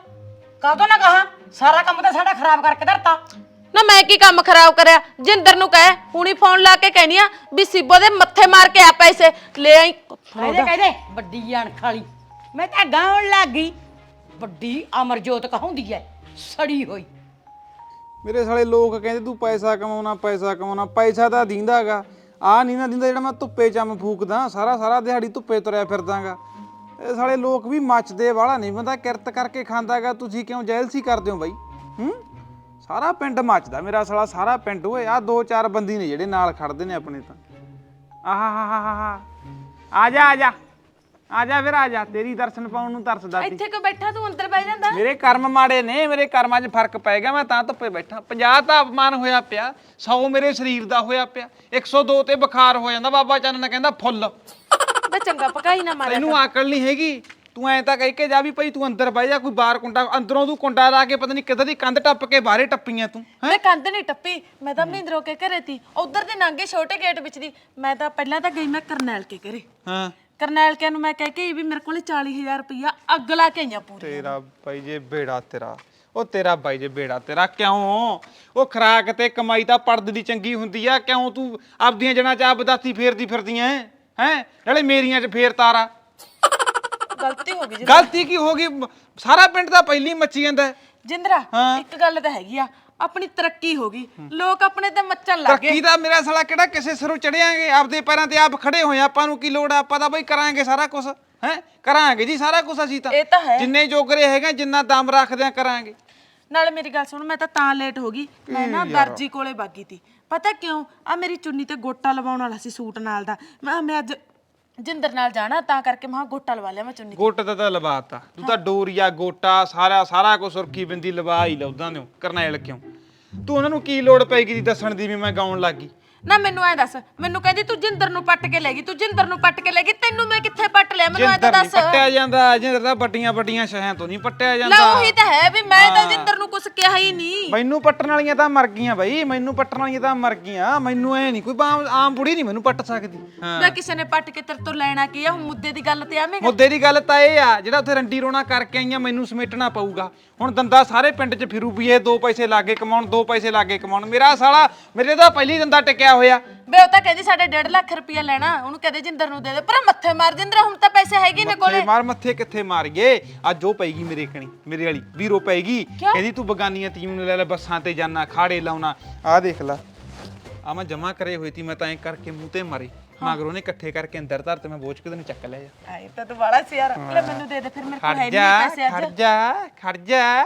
ਕਾਹਤੋਂ ਨਾ ਕਹਾ? ਸਾਰਾ ਕੰਮ ਤਾਂ ਸਾਡਾ ਖਰਾਬ ਕਰਕੇ ਧਰਤਾ। ਨਾ ਮੈਂ ਕੀ ਕੰਮ ਖਰਾਬ ਕਰਿਆ? ਜਿੰਦਰ ਨੂੰ ਕਹੇ ਹੁਣੀ ਫੋਨ ਲਾ ਕੇ ਕਹਿਨੀ ਆ ਵੀ ਸਿੱਬੋ ਦੇ ਮੱਥੇ ਮਾਰ ਕੇ ਆ ਪੈਸੇ। ਲੈ ਆਈ। ਕਹਦੇ ਕਹਦੇ ਵੱਡੀ ਅਣਖ ਵਾਲੀ। ਮੈਂ ਤਾਂ ਗਾਉਣ ਲੱਗ ਗਈ। ਵੱਡੀ ਅਮਰਜੋਤ ਕਹਾਉਂਦੀ ਐ। ਸੜੀ ਹੋਈ। ਮੇਰੇ ਸਾਲੇ ਲੋਕ ਕਹਿੰਦੇ ਤੂੰ ਪੈਸਾ ਕਮਾਉਣਾ ਪੈਸਾ ਕਮਾਉਣਾ, ਪੈਸਾ ਤਾਂ ਦਿੰਦਾਗਾ। ਆ ਨਹੀਂ ਨਾ ਦਿੰਦਾ ਜਿਹੜਾ ਮੈਂ ਧੁੱਪੇ ਚੰਮ ਫੂਕਦਾ, ਸਾਰਾ ਸਾਰਾ ਦਿਹਾੜੀ ਧੁੱਪੇ ਤੁਰਿਆ ਫਿਰਦਾਗਾ। ਇਹ ਸਾਲੇ ਲੋਕ ਵੀ ਮੱਚਦੇ ਵਾਲਾ ਨਹੀਂ ਬੰਦਾ ਕਿਰਤ ਕਰਕੇ ਖਾਂਦਾਗਾ, ਤੁਸੀਂ ਕਿਉਂ ਜੈਲਸੀ ਕਰਦੇ ਹੋ ਬਾਈ? ਹੂੰ? ਸਾਰਾ ਪਿੰਡ ਮੱਚਦਾ, ਮੇਰਾ ਸਾਲਾ ਸਾਰਾ ਪਿੰਡ, ਓਏ ਆ ਦੋ ਚਾਰ ਬੰਦੀ ਨੇ ਜਿਹੜੇ ਨਾਲ ਖੜਦੇ ਨੇ ਆਪਣੇ ਤਾਂ। ਆਹਾਹਾਹਾ ਆ ਜਾ ਆ ਜਾ। ਆ ਜਾ ਫਿਰ ਆ ਜਾ। ਤੇਰੀ ਦਰਸ਼ਨ ਪਾਉਣ ਨੂੰ ਤਰਸਦਾ ਸੀ। ਇੱਥੇ ਕੋ ਬੈਠਾ ਤੂੰ? ਅੰਦਰ ਬਹਿ ਜਾਂਦਾ। ਮੇਰੇ ਕਰਮ ਮਾੜੇ ਨੇ ਮੇਰੇ ਕਰਮਾਂ 'ਚ ਫ਼ਰਕ ਪੈ ਗਿਆ ਮੈਂ ਤਾਂ ਧੁੱਪੇ ਬੈਠਾ। 50 ਤਾਂ ਅਪਮਾਨ ਹੋਇਆ ਪਿਆ 100 ਮੇਰੇ ਸਰੀਰ ਦਾ ਹੋਇਆ ਪਿਆ 102 ਤੇ ਬੁਖਾਰ ਹੋ ਜਾਂਦਾ। ਬਾਬਾ ਚੰਨ ਨੇ ਕਹਿੰਦਾ ਫੁੱਲ। ਬੇ ਚੰਗਾ ਪਕਾਈ ਨਾ ਮਾਰਿਆ ਤੈਨੂੰ ਅਕਲ ਨਹੀਂ ਹੈਗੀ? ਤੂੰ ਐਂ ਤਾਂ ਕਹਿ ਕੇ ਜਾ ਵੀ ਭਾਈ ਤੂੰ ਅੰਦਰ ਬਹਿ ਜਾ ਕੋਈ ਬਾਹਰ ਕੁੰਡਾ ਅੰਦਰੋਂ ਤੂੰ ਕੁੰਡਾ ਲਾ ਕੇ ਪਤਾ ਨਹੀਂ ਕਿੱਧਰ ਦੀ ਕੰਧ ਟੱਪ ਕੇ ਬਾਹਰੇ ਟੱਪੀਆਂ ਤੂੰ ਮੈਂ ਕੰਧ ਨਹੀਂ ਟੱਪੀ ਮੈਂ ਤਾਂ ਮਹਿੰਦਰੋ ਕੇ ਘਰੇ ਤੀ। ਉਧਰ ਦੇ ਨਾਂਗੇ ਛੋਟੇ ਗੇਟ ਵਿੱਚ ਦੀ। ਮੈਂ ਤਾਂ ਪਹਿਲਾਂ ਤਾਂ ਗਈ ਮੈਂ ਕਰਨੈਲ ਕੇ ਘਰੇ। ਹਾਂ। ਕਰਨੈਲ ਕੇ ਨੂੰ ਮੈਂ ਕਹਿ ਕੇ ਆਈ ਵੀ ਮੇਰੇ ਕੋਲੇ 40000 ਰੁਪਇਆ ਅੱਗ ਲਾ ਕੇ ਆਈਆਂ ਪੂਰੀ ਤੇਰਾ ਬਾਈ ਜੇ ਬੇੜਾ ਤੇਰਾ ਉਹ ਤੇਰਾ ਬਾਈ ਜੇ ਬੇੜਾ ਤੇਰਾ ਕਿਉਂ? ਉਹ ਖਰਾਕ ਤੇ ਕਮਾਈ ਤਾਂ ਪੜਦ ਦੀ ਚੰਗੀ ਹੁੰਦੀ ਆ ਕਿਉਂ ਤੂੰ ਆਪਦੀਆਂ ਜਣਾ ਚ ਆਪ ਬਦਾਤੀ ਫੇਰਦੀ ਫਿਰਦੀਆਂ ਹੈ? ਨਾਲੇ ਮੇਰੀਆਂ ਚ ਫੇਰ ਤਾਰਾ। ਗਲਤੀ ਹੋ ਗਈ ਜੀ ਗਲਤੀ ਕੀ ਹੋ ਗਈ? ਸਾਰਾ ਪਿੰਡ ਤਾਂ ਪਹਿਲੀ ਮੱਚੀ ਜਾਂਦਾ। ਹੈ। ਜਿੰਦਰਾ ਇੱਕ ਗੱਲ ਤਾਂ ਹੈਗੀ ਆ ਆਪਣੀ ਤਰੱਕੀ ਹੋ ਗਈ। ਲੋਕ ਆਪਣੇ ਤੇ ਮੱਚਣ ਲੱਗ ਗਏ। ਤਰੱਕੀ ਦਾ ਮੇਰਾ ਸਾਲਾ ਕਿਹੜਾ ਕਿਸੇ ਸਿਰੋਂ ਚੜਿਆਂਗੇ? ਆਪਦੇ ਪੈਰਾਂ ਤੇ ਆਪ ਖੜੇ ਹੋਏ ਆਪਾਂ ਨੂੰ ਕੀ ਲੋੜ ਆ? ਆਪਾਂ ਤਾਂ ਬਈ ਕਰਾਂਗੇ ਸਾਰਾ ਕੁਝ ਹੈ? ਕਰਾਂਗੇ ਜੀ ਸਾਰਾ ਕੁਝ ਅਸੀਂ ਤਾਂ। ਇਹ ਤਾਂ ਹੈ। ਜਿੰਨੇ ਜੋਗਰੇ ਹੈਗੇ ਜਿੰਨਾ ਦਮ ਰੱਖਦੇ ਆ ਕਰਾਂਗੇ। ਨਾਲੇ ਮੇਰੀ ਗੱਲ ਸੁਣ ਮੈਂ ਤਾਂ ਤਾਂ ਲੇਟ ਹੋ ਗਈ। ਮੈਂ ਨਾ ਦਰਜੀ ਕੋਲੇ ਬਾਗੀ ਤੀ। ਪਤਾ ਕਿਉਂ? ਆ ਮੇਰੀ ਚੁੰਨੀ ਤੇ ਗੋਟਾ ਲਵਾਉਣ ਵਾਲਾ ਸੀ ਸੂਟ ਨਾਲ ਦਾ। ਮੈਂ ਮੈਂ ਅੱਜ ਜਿੰਦਰ ਨਾਲ ਜਾਣਾ ਤਾਂ ਕਰਕੇ ਮੈਂ ਕਿਹਾ ਗੋਟਾ ਲਵਾ ਲਿਆ ਮੈਂ ਚੁੰਨੀ ਤੇ। ਗੋਟ ਦਾ ਤਾਂ ਲਵਾਤਾ। ਤੂੰ ਤਾਂ ਡੋਰੀਆ ਗੋਟਾ ਸਾਰਾ ਸਾਰਾ ਕੁਝ ਸੁਰਖੀ ਬਿੰਦੀ ਲਵਾ ਹੀ ਲਉਦਾਂ ਨੇ ਕਰਨੈਲ ਕਿਉਂ? ਤੂੰ ਉਹਨਾਂ ਨੂੰ ਕੀ ਲੋੜ ਪੈਗੀ ਦੀ ਦੱਸਣ ਦੀ ਵੀ ਮੈਂ ਗਾਉਣ ਲੱਗੀ ਨਾ ਮੈਨੂੰ ਐ ਦੱਸ ਮੈਨੂੰ ਕਹਿੰਦੀ ਤੂੰ ਜਿੰਦਰ ਨੂੰ ਪੱਟ ਕੇ ਲੈ ਗਈ ਤੂੰ ਜਿੰਦਰ ਨੂੰ ਪੱਟ ਕੇ ਲੈ ਗਈ ਤੈਨੂੰ ਮੈਂ ਕਿੱਥੇ ਪੱਟ ਲਿਆ? ਮੈਨੂੰ ਐ ਤਾਂ ਜਿੰਦਰ ਨਹੀਂ ਦੱਸ। ਪੱਟਿਆ ਜਾਂਦਾ ਜਿੰਦਰ ਤਾਂ ਵੱਡੀਆਂ ਵੱਡੀਆਂ ਸ਼ਹਿਆਂ ਤੋਂ ਨਹੀਂ ਪੱਟਿਆ ਲੈ ਜਾਂਦਾ। ਉਹੀ ਤਾਂ ਹੈ ਵੀ ਮੈਂ ਤਾਂ ਜਿੰਦਰ ਨੂੰ ਕੁਝ ਕਿਹਾ ਹੀ ਨਹੀਂ। ਮੈਨੂੰ ਪੱਟਣ ਵਾਲੀਆਂ ਤਾਂ ਮਰ ਗਈਆਂ ਬਈ ਮੈਨੂੰ ਪੱਟਣ ਵਾਲੀਆਂ ਤਾਂ ਮਰ ਗਈਆਂ। ਮੈਨੂੰ ਐ ਨਹੀਂ ਕੋਈ ਆਮ ਆਮ ਬੁੜੀ ਨਹੀਂ ਮੈਨੂੰ ਪੱਟ ਸਕਦੀ। ਮੈਂ ਕਿਸੇ ਨੇ ਪੱਟ ਕੇ ਤੇਰੇ ਤੋਂ ਲੈਣਾ ਕੀ ਆ? ਹੁਣ ਮੁੱਦੇ ਦੀ ਗੱਲ ਤੇ ਆਵੇਂਗਾ ਮੁੱਦੇ ਦੀ ਗੱਲ ਤਾਂ ਇਹ ਆ ਜਿਹੜਾ ਉੱਥੇ ਰੰਡੀ ਰੋਣਾ ਕਰਕੇ ਆਈਆਂ ਮੈਨੂੰ ਸਮੇਟਣਾ ਪਊਗਾ। ਹੁਣ ਦੰਦਾ ਸਾਰੇ ਪਿੰਡ 'ਚ ਫਿਰੂ ਵੀ ਇਹ ਦੋ ਪੈਸੇ ਲਾਗੇ ਕਮਾਉਣ ਦੋ ਪੈਸੇ ਲਾਗੇ ਕਮਾਉਣ। ਮੇਰਾ ਸਾਲਾ ਮੇਰੇ ਤਾਂ ਪਹਿਲੀ ਦੰਦਾ ਟਿਕਿਆ ਹੋਇਆ। ਬੇ ਉਹ ਤਾਂ ਕਹਿੰਦੀ ਸਾਡੇ 1.5 ਲੱਖ ਰੁਪਇਆ ਲੈਣਾ ਉਹਨੂੰ ਕਹਦੇ ਜਿੰਦਰ ਨੂੰ ਦੇ ਦੇ। ਪਰ ਮੱਥੇ ਮਾਰ ਜਿੰਦਰ ਹੁਣ ਤਾਂ ਪੈਸੇ ਹੈਗੇ ਨੇ ਕੋਲੇ। ਮੱਥੇ ਮਾਰ ਮੱਥੇ ਕਿੱਥੇ ਮਾਰੀਏ? ਅੱਜ ਉਹ ਪੈਗੀ ਮੇਰੇ ਕਣੀ ਮੇਰੇ ਵਾਲੀ ਵੀਰੋ ਪੈਗੀ ਕਹਿੰਦੀ ਤੂੰ ਬਗਾਨੀਆਂ ਟੀਮ ਨੂੰ ਲੈ ਲੈ ਬੱਸਾਂ ਤੇ ਜਾਣਾ ਖਾੜੇ ਲਾਉਣਾ। ਆਹ ਦੇਖ ਲੈ। ਆ ਮੈਂ ਜਮਾ ਕਰੇ ਹੋਈ ਤੀ ਮੈਂ ਤਾਂ ਐ ਕਰਕੇ ਮੂੰਹ ਤੇ ਮਾਰੀ। ਮਗਰੋਂ ਨੇ ਇਕੱਠੇ ਕਰਕੇ ਅੰਦਰ ਧਰ ਤੇ ਮੈਂ ਬੋਝ ਕੇ ਤੈਨੂੰ ਚੱਕ ਲਿਆ। ਜਾ ਆਏ ਤਾਂ ਤੂੰ ਵਾਲਾ ਸੀ ਯਾਰ। ਲੈ ਮੈਨੂੰ ਦੇ ਦੇ ਫਿਰ ਮੇਰੇ ਕੋਲ ਹੈ ਜਾ ਨਹੀਂ ਪੈਸੇ ਖੜ ਅੱਜ ਜਾ ਖੜ ਜਾ।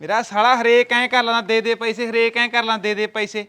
ਮੇਰਾ ਸਾਲਾ ਹਰੇਕ ਐ ਕਰ ਲੈਣਾ ਦੇ ਦੇ ਪੈਸੇ ਹਰੇਕ ਐ ਕਰ ਲੈਣਾ ਦੇ ਦੇ ਪੈਸੇ।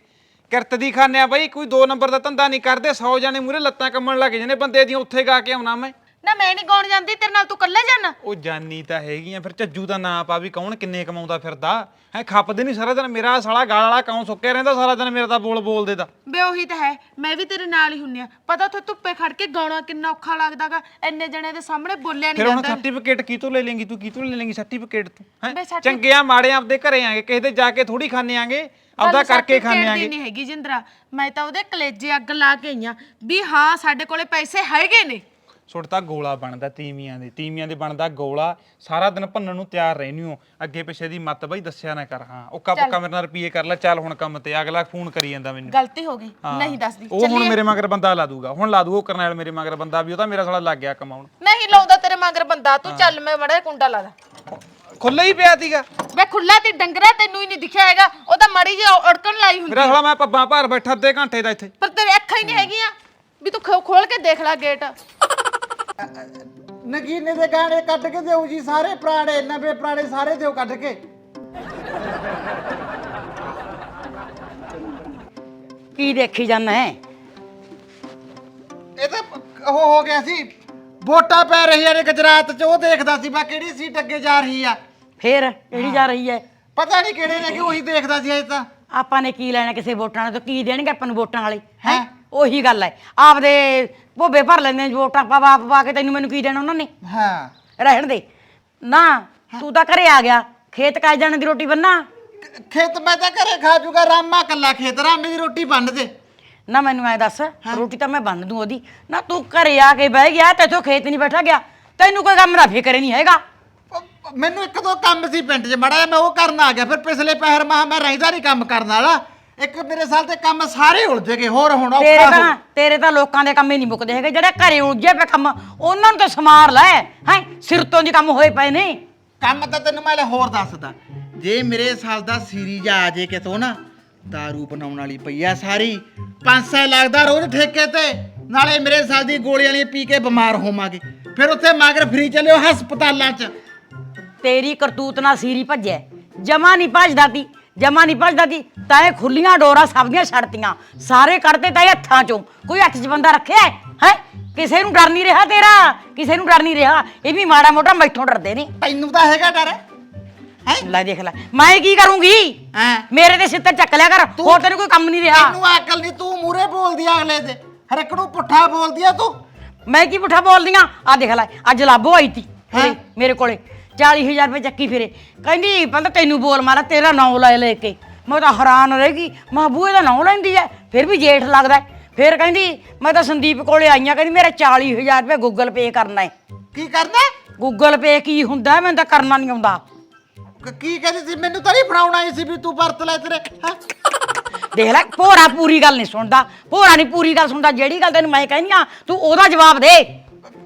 ਕਿਰਤ ਦੀ ਖਾਨੇ ਆ ਬਈ ਕੋਈ ਦੋ ਨੰਬਰ ਦਾ ਧੰਦਾ ਨਹੀਂ ਕਰਦੇ 100 ਜਾਣੇ ਮੂਰੇ ਲੱਤਾਂ ਕੰਮਣ ਲੱਗ ਜਾਂਦੇ ਬੰਦੇ ਦੀਆਂ ਉੱਥੇ ਗਾ ਕੇ ਆਉਣਾ ਮੈਂ। ਨਾ ਮੈਂ ਨਹੀਂ ਗਾਉਣ ਜਾਂਦੀ ਤੇਰੇ ਨਾਲ ਤੂੰ ਇਕੱਲੇ ਜਾਣਾ ਉਹ ਜਾਨੀ ਤਾਂ ਹੈਗੀਆਂ ਫਿਰ ਝੱਜੂ ਦਾ ਨਾਂ ਪਾ ਵੀ ਕੌਣ ਕਿੰਨੇ ਕਮਾਉਂਦਾ ਫਿਰਦਾ। ਹੈ ਖੱਪਦੇ ਨਹੀਂ ਸਾਰਾ ਦਿਨ ਮੇਰਾ ਸਾਲਾ ਗਾਲ ਵਾਲਾ ਕੌਂ ਸੁੱਕਿਆ ਰਹਿੰਦਾ ਸਾਰਾ ਦਿਨ ਮੇਰਾ ਤਾਂ ਬੋਲ ਬੋਲਦੇ ਦਾ। ਬੇ ਉਹੀ ਤਾਂ ਹੈ ਮੈਂ ਵੀ ਤੇਰੇ ਨਾਲ ਹੀ ਹੁੰਨੀ ਆ। ਪਤਾ ਉੱਥੇ ਧੁੱਪੇ ਖੜ ਕੇ ਗਾਉਣਾ ਕਿੰਨਾ ਔਖਾ ਲੱਗਦਾਗਾ ਐਨੇ ਜਣੇ ਦੇ ਸਾਹਮਣੇ ਬੋਲਿਆ ਨਹੀਂ ਫਿਰ ਹੁਣ ਜਾਂਦਾ। ਸਰਟੀਫਿਕੇਟ ਕੀ ਤੋਂ ਲੈ ਲੇਂਗੀ ਤੂੰ ਕੀ ਤੋਂ ਲੈ ਲੇਂਗੀ ਸਰਟੀਫਿਕੇਟ ਤੂੰ ਬਈ ਹੈ certificate- ਚੰਗਿਆਂ ਮਾੜਿਆਂ ਆਪਦੇ ਘਰੇ ਆਂਗੇ ਕਿਸੇ ਦੇ ਜਾ ਕੇ ਥੋੜੀ ਖਾਣੇ ਆਂਗੇ। ਆਪਦਾ ਕਰਕੇ ਖਾਣੇ ਆਂਗੇ। ਨਹੀਂ ਹੈਗੀ ਜਿੰਦਰਾ। ਮੈਂ ਤਾਂ ਉਹਦੇ ਕਲੇਜੇ ਅੱਗ ਲਾ ਕੇ ਆਈਆਂ ਵੀ ਹਾਂ ਸਾਡੇ ਕੋਲੇ ਪੈਸੇ ਹੈਗੇ ਨੇ। ਸੁੱਟ ਤਾਂ ਗੋਲਾ ਬਣਦਾ ਤੀਵੀਆਂ ਦੇ। ਤੀਵੀਆਂ ਦੇ ਬਣਦਾ ਗੋਲਾ। ਸਾਰਾ ਦਿਨ ਭੰਨਣ ਨੂੰ ਤਿਆਰ ਰਹਿਣੀ ਹੋ। ਅੱਗੇ ਪਿੱਛੇ ਦੀ ਮੱਤ ਬਈ ਦੱਸਿਆ ਨਾ ਕਰ। ਹਾਂ ਉੱਕਾ ਪੱਕਾ ਮੇਰੇ ਨਾਲ ਰੁਪਈਏ ਕਰ ਲੈ ਚੱਲ ਹੁਣ ਕੰਮ ਤੇ। ਅਗਲਾ ਫੋਨ ਕਰੀ ਜਾਂਦਾ ਮੈਨੂੰ। ਗਲਤੀ ਹੋ ਗਈ। ਨਹੀਂ ਦੱਸਦੀ। ਉਹ ਹੁਣ ਮੇਰੇ ਮਗਰ ਬੰਦਾ ਲਾ ਦੂਗਾ। ਹੁਣ ਲਾ ਦੂ ਉਹ ਕਰਨੈਲ ਮੇਰੇ ਮਗਰ ਬੰਦਾ ਵੀ ਉਹ ਤਾਂ ਮੇਰਾ ਸਾਲਾ ਲੱਗ ਗਿਆ ਕਮਾਉਣ। ਨਹੀਂ ਲਾਉਂਦਾ ਤੇਰੇ ਮਗਰ ਬੰਦਾ। ਤੂੰ ਚੱਲ ਮੈਂ ਮੜਾ ਕੁੰਡਾ ਲਾ ਦਾਂ। ਖੁੱਲਾ ਹੀ ਪਿਆ ਸੀਗਾ। ਵੇ ਖੁੱਲਾ ਤੇ ਡੰਗਰਾ ਤੈਨੂੰ ਹੀ ਨਹੀਂ ਦਿਖਿਆ ਹੈਗਾ ਉਹ ਤਾਂ ਮੜੀ ਜਿਹੀ ਅੜਕਣ ਲਾਈ ਹੁੰਦੀ ਮੇਰਾ ਸਾਲਾ ਮੈਂ ਪੱਬਾਂ ਭਾਰ ਬੈਠਾ ਅੱਧੇ ਘੰਟੇ ਦਾ ਇੱਥੇ। ਪਰ ਤੇਰੇ ਅੱਖਾਂ ਹੀ ਨਹੀਂ ਹੈਗੀਆਂ ਵੀ ਤੂੰ ਖੋ- ਖੋਲ ਕੇ ਦੇਖ ਲੈ ਗੇਟ। ਨਗੀਨੇ ਦੇ ਗਾਣੇ ਕੱਢ ਕੇ ਦਿਓ ਜੀ ਸਾਰੇ ਪੁਰਾਣੇ ਨਵੇਂ ਪੁਰਾਣੇ ਸਾਰੇ ਦਿਓ ਕੱਢ ਕੇ। ਕੀ ਦੇਖੀ ਜਾਂਦਾ ਹੈ ਇਹ ਤਾਂ ਉਹ ਹੋ ਗਿਆ ਸੀ ਵੋਟਾਂ ਪੈ ਰਹੀਆਂ ਨੇ ਗੁਜਰਾਤ 'ਚ ਉਹ ਦੇਖਦਾ ਸੀ ਮੈਂ ਕਿਹੜੀ ਸੀਟ ਅੱਗੇ ਜਾ ਰਹੀ ਆ। ਫੇਰ ਕਿਹੜੀ ਜਾ ਰਹੀ ਹੈ ਪਤਾ ਨਹੀਂ ਕਿਹੜੇ ਨੇ ਕਿ ਉਹੀ ਦੇਖਦਾ ਸੀ ਅਜੇ ਤਾਂ। ਆਪਾਂ ਨੇ ਕੀ ਲੈਣਾ ਕਿਸੇ ਵੋਟਾਂ ਨਾਲ? ਤੋਂ ਕੀ ਦੇਣਗੇ ਆਪਾਂ ਨੂੰ ਵੋਟਾਂ ਵਾਲੇ? ਹੈ? ਉਹੀ ਗੱਲ ਹੈ ਆਪਦੇ ਭੋਬੇ ਭਰ ਲੈਂਦੇ ਨੇ ਵੋਟਾਂ ਪਾ ਪਾ ਪਾ ਕੇ ਤੈਨੂੰ ਮੈਨੂੰ ਕੀ ਦੇਣਾ ਉਹਨਾਂ ਨੇ? ਹਾਂ। ਰਹਿਣ ਦੇ। ਨਾ ਤੂੰ ਤਾਂ ਘਰੇ ਆ ਗਿਆ। ਖੇਤ ਕਾਜ ਜਾਣ ਦੀ ਰੋਟੀ ਬੰਨਾ? ਖੇਤ ਮੈਂ ਤਾਂ ਘਰੇ ਖਾ ਜੂਗਾ। ਰਾਮਾ ਕੱਲਾ ਖੇਤ ਰਾਮੇ ਦੀ ਰੋਟੀ ਬੰਨ ਦੇ। ਨਾ ਮੈਨੂੰ ਐ ਦੱਸ ਰੋਟੀ ਤਾਂ ਮੈਂ ਬੰਨ ਦੂੰ ਉਹਦੀ। ਨਾ ਤੂੰ ਘਰੇ ਆ ਕੇ ਬਹਿ ਗਿਆ ਤੇਥੋਂ ਖੇਤ ਨਹੀਂ ਬੈਠਾ ਗਿਆ। ਤੈਨੂੰ ਕੋਈ ਕੰਮ ਦਾ ਫਿਕਰ ਨਹੀਂ ਹੈਗਾ। ਮੈਨੂੰ ਇੱਕ ਦੋ ਕੰਮ ਸੀ ਪਿੰਡ 'ਚ ਮੜਾ ਮੈਂ ਉਹ ਕਰਨ ਆ ਗਿਆ ਫਿਰ ਪਿਛਲੇ ਪਹਿਰ ਮਾ ਮੈਂ ਰਹਿੰਦਾ ਨਹੀਂ ਕੰਮ ਕਰਨ ਵਾਲਾ। ਇੱਕ ਮੇਰੇ ਸਾਲ ਤੇ ਕੰਮ ਸਾਰੇ ਉਲਝ ਗਏ ਹੋਰ ਹੁਣ ਤੇਰੇ ਔਖਾ ਤਾਂ ਤੇਰੇ ਤਾਂ ਲੋਕਾਂ ਦੇ ਕੰਮ ਹੀ ਨਹੀਂ ਮੁੱਕਦੇ ਹੈਗੇ ਜਿਹੜੇ ਘਰੇ ਉਲਝੇ ਪਏ ਕੰਮ ਉਹਨਾਂ ਨੂੰ ਤਾਂ ਸਮਾਰ ਲੈ ਹੈ ਸਿਰ ਤੋਂ ਦੀ ਕੰਮ ਹੋਏ ਪਏ ਨੇ। ਕੰਮ ਤਾਂ ਤੈਨੂੰ ਮੈਂ ਲੈ ਹੋਰ ਦੱਸਦਾ ਜੇ ਮੇਰੇ ਸਾਲ ਦਾ ਸੀਰੀ ਜਾ ਆ ਜੇ ਕਿਤੋਂ ਨਾ दारू ਬਣਾਉਣ ਵਾਲੀ ਪਈ ਆ ਸਾਰੀ 500 ਲੱਗਦਾ ਰੋਜ਼ ਠੇਕੇ ਤੇ ਨਾਲੇ ਮੇਰੇ ਸਾਲ ਦੀ ਗੋਲੀਆਂ ਵਾਲੀ ਪੀ ਕੇ ਬਿਮਾਰ ਹੋਵਾਂਗੇ। ਫਿਰ ਉੱਥੇ ਮਗਰ ਫਰੀ ਚੱਲਿਓ ਹਸਪਤਾਲਾਂ 'ਚ। ਤੇਰੀ ਕਰਤੂਤ ਨਾਲ ਸੀਰੀ ਭੱਜਿਆ। ਜਮਾ ਨਹੀਂ ਭੱਜਦਾ ਤੀ ਜਮਾ ਨਹੀਂ ਭੱਜਦਾ ਤੀ। ਤਾਂ ਇਹ ਖੁੱਲੀਆਂ ਡੋਰਾਂ ਸਭ ਦੀਆਂ ਛੱਡਤੀਆਂ। ਸਾਰੇ ਕੱਢਦੇ ਤਾਂ ਇਹ ਹੱਥਾਂ ਚੋਂ। ਕੋਈ ਹੱਥ 'ਚ ਬੰਦਾ ਰੱਖਿਆ ਹੈ? ਕਿਸੇ ਨੂੰ ਡਰ ਨਹੀਂ ਰਿਹਾ ਤੇਰਾ? ਕਿਸੇ ਨੂੰ ਡਰ ਨਹੀਂ ਰਿਹਾ? ਇਹ ਵੀ ਮਾੜਾ ਮੋਟਾ ਮੈਥੋਂ ਡਰਦੇ ਨੇ। ਤੈਨੂੰ ਤਾਂ ਹੈਗਾ ਡਰ। ਹੈ? ਲੈ ਦੇਖ ਲੈ। ਮੈਂ ਕੀ ਕਰੂੰਗੀ? ਹੈਂ? ਮੇਰੇ ਤੇ ਸਿੱਧਾ ਚੱਕ ਲਿਆ ਕਰ। ਹੋਰ ਤੈਨੂੰ ਕੋਈ ਕੰਮ ਨਹੀਂ ਰਿਹਾ। ਤੈਨੂੰ ਅਕਲ ਨਹੀਂ ਤੂੰ ਮੂਰੇ ਬੋਲਦੀ ਆ ਅਗਲੇ ਦੇ। ਹਰ ਇੱਕ ਨੂੰ ਪੁੱਠਾ ਬੋਲਦੀ ਆ ਤੂੰ। ਮੈਂ ਕੀ ਪੁੱਠਾ ਬੋਲਦੀਆਂ ਆ? ਦੇਖ ਲੈ ਅੱਜ ਲਾਭੋ ਆਈ ਤੀ। ਮੇਰੇ ਕੋਲੇ। 40000 ਰੁਪਏ ਚੱਕੀ ਫਿਰੇ। ਕਹਿੰਦੀ ਪਹਿਲਾਂ ਤੈਨੂੰ ਬੋਲ ਮਾਰਾ ਤੇਰਾ ਨਾਂ ਲੈ ਲੈ ਕੇ। ਮੈਂ ਤਾਂ ਹੈਰਾਨ ਰਹਿ ਗਈ। ਮਹਬੂਏ ਦਾ ਨਾਂ ਲੈਂਦੀ ਐ? ਫਿਰ ਵੀ ਜੇਠ ਲੱਗਦਾ ਹੈ। ਫਿਰ ਕਹਿੰਦੀ ਮੈਂ ਤਾਂ ਸੰਦੀਪ ਕੋਲੇ ਆਈਆਂ ਕਹਿੰਦੀ ਮੇਰਾ 40000 ਰੁਪਏ ਗੂਗਲ ਪੇ ਕਰਨਾ ਹੈ ਕੀ ਕਰਨਾ ਗੂਗਲ ਪੇ ਕੀ ਹੁੰਦਾ ਹੈ? ਮੈਨੂੰ ਤਾਂ ਕਰਨਾ ਨਹੀਂ ਆਉਂਦਾ। ਕ- ਕੀ ਕਹਿੰਦੀ ਸੀ? ਮੈਨੂੰ ਤਾਂ ਨਹੀਂ ਫੜਾਉਣਾ ਆਈ ਸੀ ਵੀ ਤੂੰ ਵਰਤ ਲੈ ਤੇਰੇ ਹੈਂ? ਦੇਖ ਲੈ ਭੋਰਾ ਪੂਰੀ ਗੱਲ ਨਹੀਂ ਸੁਣਦਾ। ਭੋਰਾ ਨਹੀਂ ਪੂਰੀ ਗੱਲ ਸੁਣਦਾ। ਜਿਹੜੀ ਗੱਲ ਤੈਨੂੰ ਮੈਂ ਕਹਿੰਦੀ ਆ ਤੂੰ ਉਹਦਾ ਜਵਾਬ ਦੇ।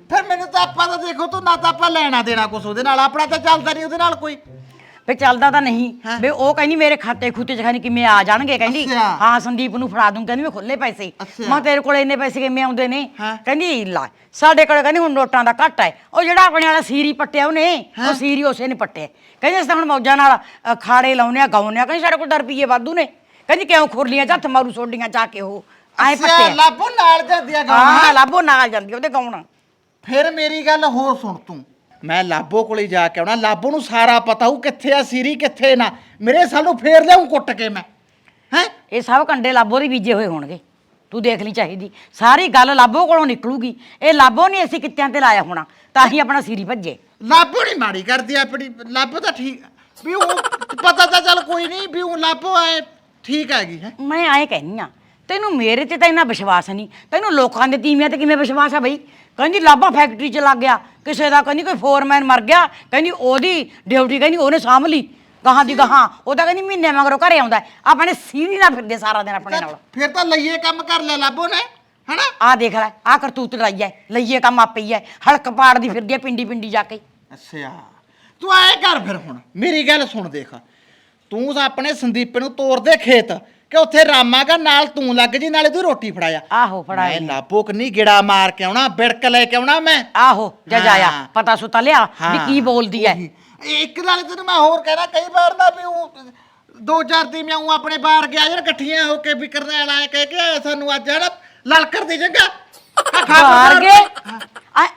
ਫਿਰ ਮੈਨੂੰ ਤਾਂ ਆਪਾਂ ਤਾਂ ਦੇਖੋ ਤੂੰ ਨਾ ਤਾਂ ਆਪਾਂ ਲੈਣਾ ਦੇਣਾ ਕੁਛ ਉਹਦੇ ਨਾਲ ਆਪਣਾ ਤਾਂ ਚੱਲਦਾ ਨਹੀਂ ਉਹਦੇ ਨਾਲ ਕੋਈ। ਵੇ ਚੱਲਦਾ ਤਾਂ ਨਹੀਂ। ਹੈਂ? ਵੇ ਉਹ ਕਹਿੰਦੀ ਮੇਰੇ ਖਾਤੇ ਖੂਤੇ ਚ ਖਾਨੀ ਕਿਵੇਂ ਆ ਜਾਣਗੇ ਕਹਿੰਦੀ। ਅੱਛਾ। ਹਾਂ ਸੰਦੀਪ ਨੂੰ ਫੜਾ ਦੂੰ ਕਹਿੰਦੀ ਮੈਂ ਖੁੱਲੇ ਪੈਸੇ। ਅੱਛਾ। ਮੈਂ ਤੇਰੇ ਕੋਲ ਇੰਨੇ ਪੈਸੇ ਕਿਵੇਂ ਆਉਂਦੇ ਨੇ? ਹਾਂ। ਕਹਿੰਦੀ ਲੈ ਸਾਡੇ ਕੋਲ ਕਹਿੰਦੀ ਹੁਣ ਨੋਟਾਂ ਦਾ ਘੱਟ ਹੈ। ਉਹ ਜਿਹੜਾ ਆਪਣੇ ਵਾਲਾ ਸੀਰੀ ਪੱਟਿਆ ਉਹਨੇ ਉਹ ਸੀਰੀ ਉਸੇ ਨੇ ਪੱਟਿਆ ਕਹਿੰਦੀ ਅਸੀਂ ਤਾਂ ਹੁਣ ਮੌਜਾਂ ਨਾਲ ਅ, ਖਾੜੇ ਲਾਉਨੇ ਆ ਗਾਉਨੇ ਆ ਕਹਿੰਦੀ ਸਾਡੇ ਕੋਲ 10 ਰੁਪਏ ਵਾਧੂ ਨੇ। ਕਹਿੰਦੀ ਕਿਉਂ ਖੁਰਲੀਆਂ ਚ ਹੱਥ ਮਾਰੂ ਸੋਡੀਆਂ ਚਾ ਕੇ ਉਹ। ਐ ਅੱਛਾ, ਪੱਟਿਆ। ਲਾਭੋ ਨਾਲ ਜਾਂਦੀ ਆ ਹਾਂ ਗਾਉਣਾ ਲਾਭੋ ਨਾਲ ਜਾਂਦੀ ਉਹਦੇ ਗਾਉਣਾ। ਫਿਰ ਮੇਰੀ ਗੱਲ ਹੋਰ ਸੁਣ ਤੂੰ। ਮੈਂ ਲਾਭੋ ਕੋਲੇ ਜਾ ਕੇ ਆਉਣਾ। ਲਾਭੋ ਨੂੰ ਸਾਰਾ ਪਤਾ ਉਹ ਕਿੱਥੇ ਆ ਸੀਰੀ ਕਿੱਥੇ ਨਾ। ਮੇਰੇ ਸਾਲ ਨੂੰ ਫੇਰ ਲਿਆਉਂ ਕੁੱਟ ਕੇ ਮੈਂ। ਹੈ? ਇਹ ਸਭ ਕੰਡੇ ਲਾਬੋ ਦੇ ਬੀਜੇ ਹੋਏ ਹੋਣਗੇ। ਤੂੰ ਦੇਖ ਲਈ ਚਾਹੀਦੀ। ਸਾਰੀ ਗੱਲ ਲਾਬੋ ਕੋਲੋਂ ਨਿਕਲੂਗੀ। ਇਹ ਲਾਬੋ ਨਹੀਂ ਅਸੀਂ ਕਿੱਤਿਆਂ ਤੇ ਲਾਇਆ ਹੋਣਾ। ਤਾਂ ਹੀ ਆਪਣਾ ਸੀਰੀ ਭੱਜੇ। ਲਾਭੋ ਨਹੀਂ ਮਾੜੀ ਕਰਦੀ ਆਪਣੀ। ਲਾਭੋ ਤਾਂ ਠੀਕ। ਵੀ ਉਹ ਪਤਾ ਤਾਂ ਚੱਲ ਕੋਈ ਨਹੀਂ ਵੀ ਉਹ ਲਾਭੋ ਆਏ ਠੀਕ ਹੈਗੀ ਹੈ? ਮੈਂ ਐਂ ਕਹਿੰਨੀ ਆ ਤੈਨੂੰ ਮੇਰੇ ਤੇ ਤਾਂ ਇੰਨਾ ਵਿਸ਼ਵਾਸ ਨਹੀਂ ਤੈਨੂੰ ਲੋਕਾਂ ਦੇ ਤੀਵੀਆਂ ਤੇ ਕਿਵੇਂ ਵਿਸ਼ਵਾਸ ਆ ਬਈ? ਕਹਿੰਦੀ ਲਾਬਾ ਫੈਕਟਰੀ 'ਚ ਲੱਗ ਗਿਆ ਕਿਸੇ ਦਾ ਕਹਿੰਦੀ ਕੋਈ ਫੋਰਮੈਨ ਮਰ ਗਿਆ ਕਹਿੰਦੀ ਉਹਦੀ ਡਿਊਟੀ ਕਹਿੰਦੀ ਉਹਨੇ ਸਾਂਭ ਲਈ ਗਾਹਾਂ ਦੀ ਗਾਹਾਂ ਉਹ ਤਾਂ ਕਹਿੰਦੀ ਮਹੀਨੇ ਮਗਰੋਂ ਘਰੇ ਆਉਂਦਾ ਹੈ। ਆਪਣੇ ਸੀਰੀ ਨਾਲ ਫਿਰਦੇ ਸਾਰਾ ਦਿਨ ਆਪਣੇ ਨਾਲ। ਫਿਰ ਤਾਂ ਲਈਏ ਕੰਮ ਕਰ ਲਿਆ ਲਾਭੋ ਨੇ ਹਨਾ? ਆ ਦੇਖ ਲੈ ਆ ਕਰਤੂਤ ਲਾਈ ਐ ਲਈਏ ਕੰਮ ਆਪੇ ਹੀ ਐ ਹਲਕ ਪਾੜਦੀ ਫਿਰਦੀ ਐ ਪਿੰਡੀ ਪਿੰਡੀ ਜਾ ਕੇ। ਅੱਛਾ ਤੂੰ ਐ ਕਰ ਫਿਰ ਹੁਣ ਮੇਰੀ ਗੱਲ ਸੁਣ ਦੇਖ ਤੂੰ ਤਾਂ ਆਪਣੇ ਸੰਦੀਪ ਨੂੰ ਤੋਰ ਦੇ ਖੇਤ ਕਿ ਉੱਥੇ ਰਾਮਾਗਾ ਨਾਲ ਤੂੰ ਲੱਗ ਜੀ ਨਾਲੇ ਤੂੰ ਰੋਟੀ ਫੜਾਇਆ। ਆਹੋ ਫੜਾਇਆ ਮੈਂ ਲਾਪੋ ਕਨੀ ਗਿੜਾ ਮਾਰ ਕੇ ਆਉਣਾ ਬਿੜਕ ਲੈ ਕੇ ਆਉਣਾ ਮੈਂ। ਆਹੋ ਜਾ ਜਾਇਆ ਹਾਂ। ਪਤਾ ਸੁਤਾ ਲਿਆ ਵੀ ਹਾਂ, ਕੀ ਬੋਲਦੀ ਐ। ਇਹ ਇੱਕ ਨਾਲੇ ਤੈਨੂੰ ਮੈਂ ਹੋਰ ਕਹਿਣਾ ਕਈ ਵਾਰ ਨਾ ਵੀ ਉਹ ਦੋ ਚਾਰ ਦੀ ਮੈਂ ਊਂ ਆਪਣੇ ਬਾਹਰ ਗਿਆ ਯਾਰ ਇਕੱਠੀਆਂ ਹੋ ਕੇ ਵੀ ਕਰਨਾ ਵਾਲਾ ਕਹਿ ਕੇ ਆਇਆ ਸਾਨੂੰ ਅੱਜ ਹੈ ਨਾ ਲਲਕਰ ਦੀ ਜੰਗਾ ਬਾਹਰ ਗਏ।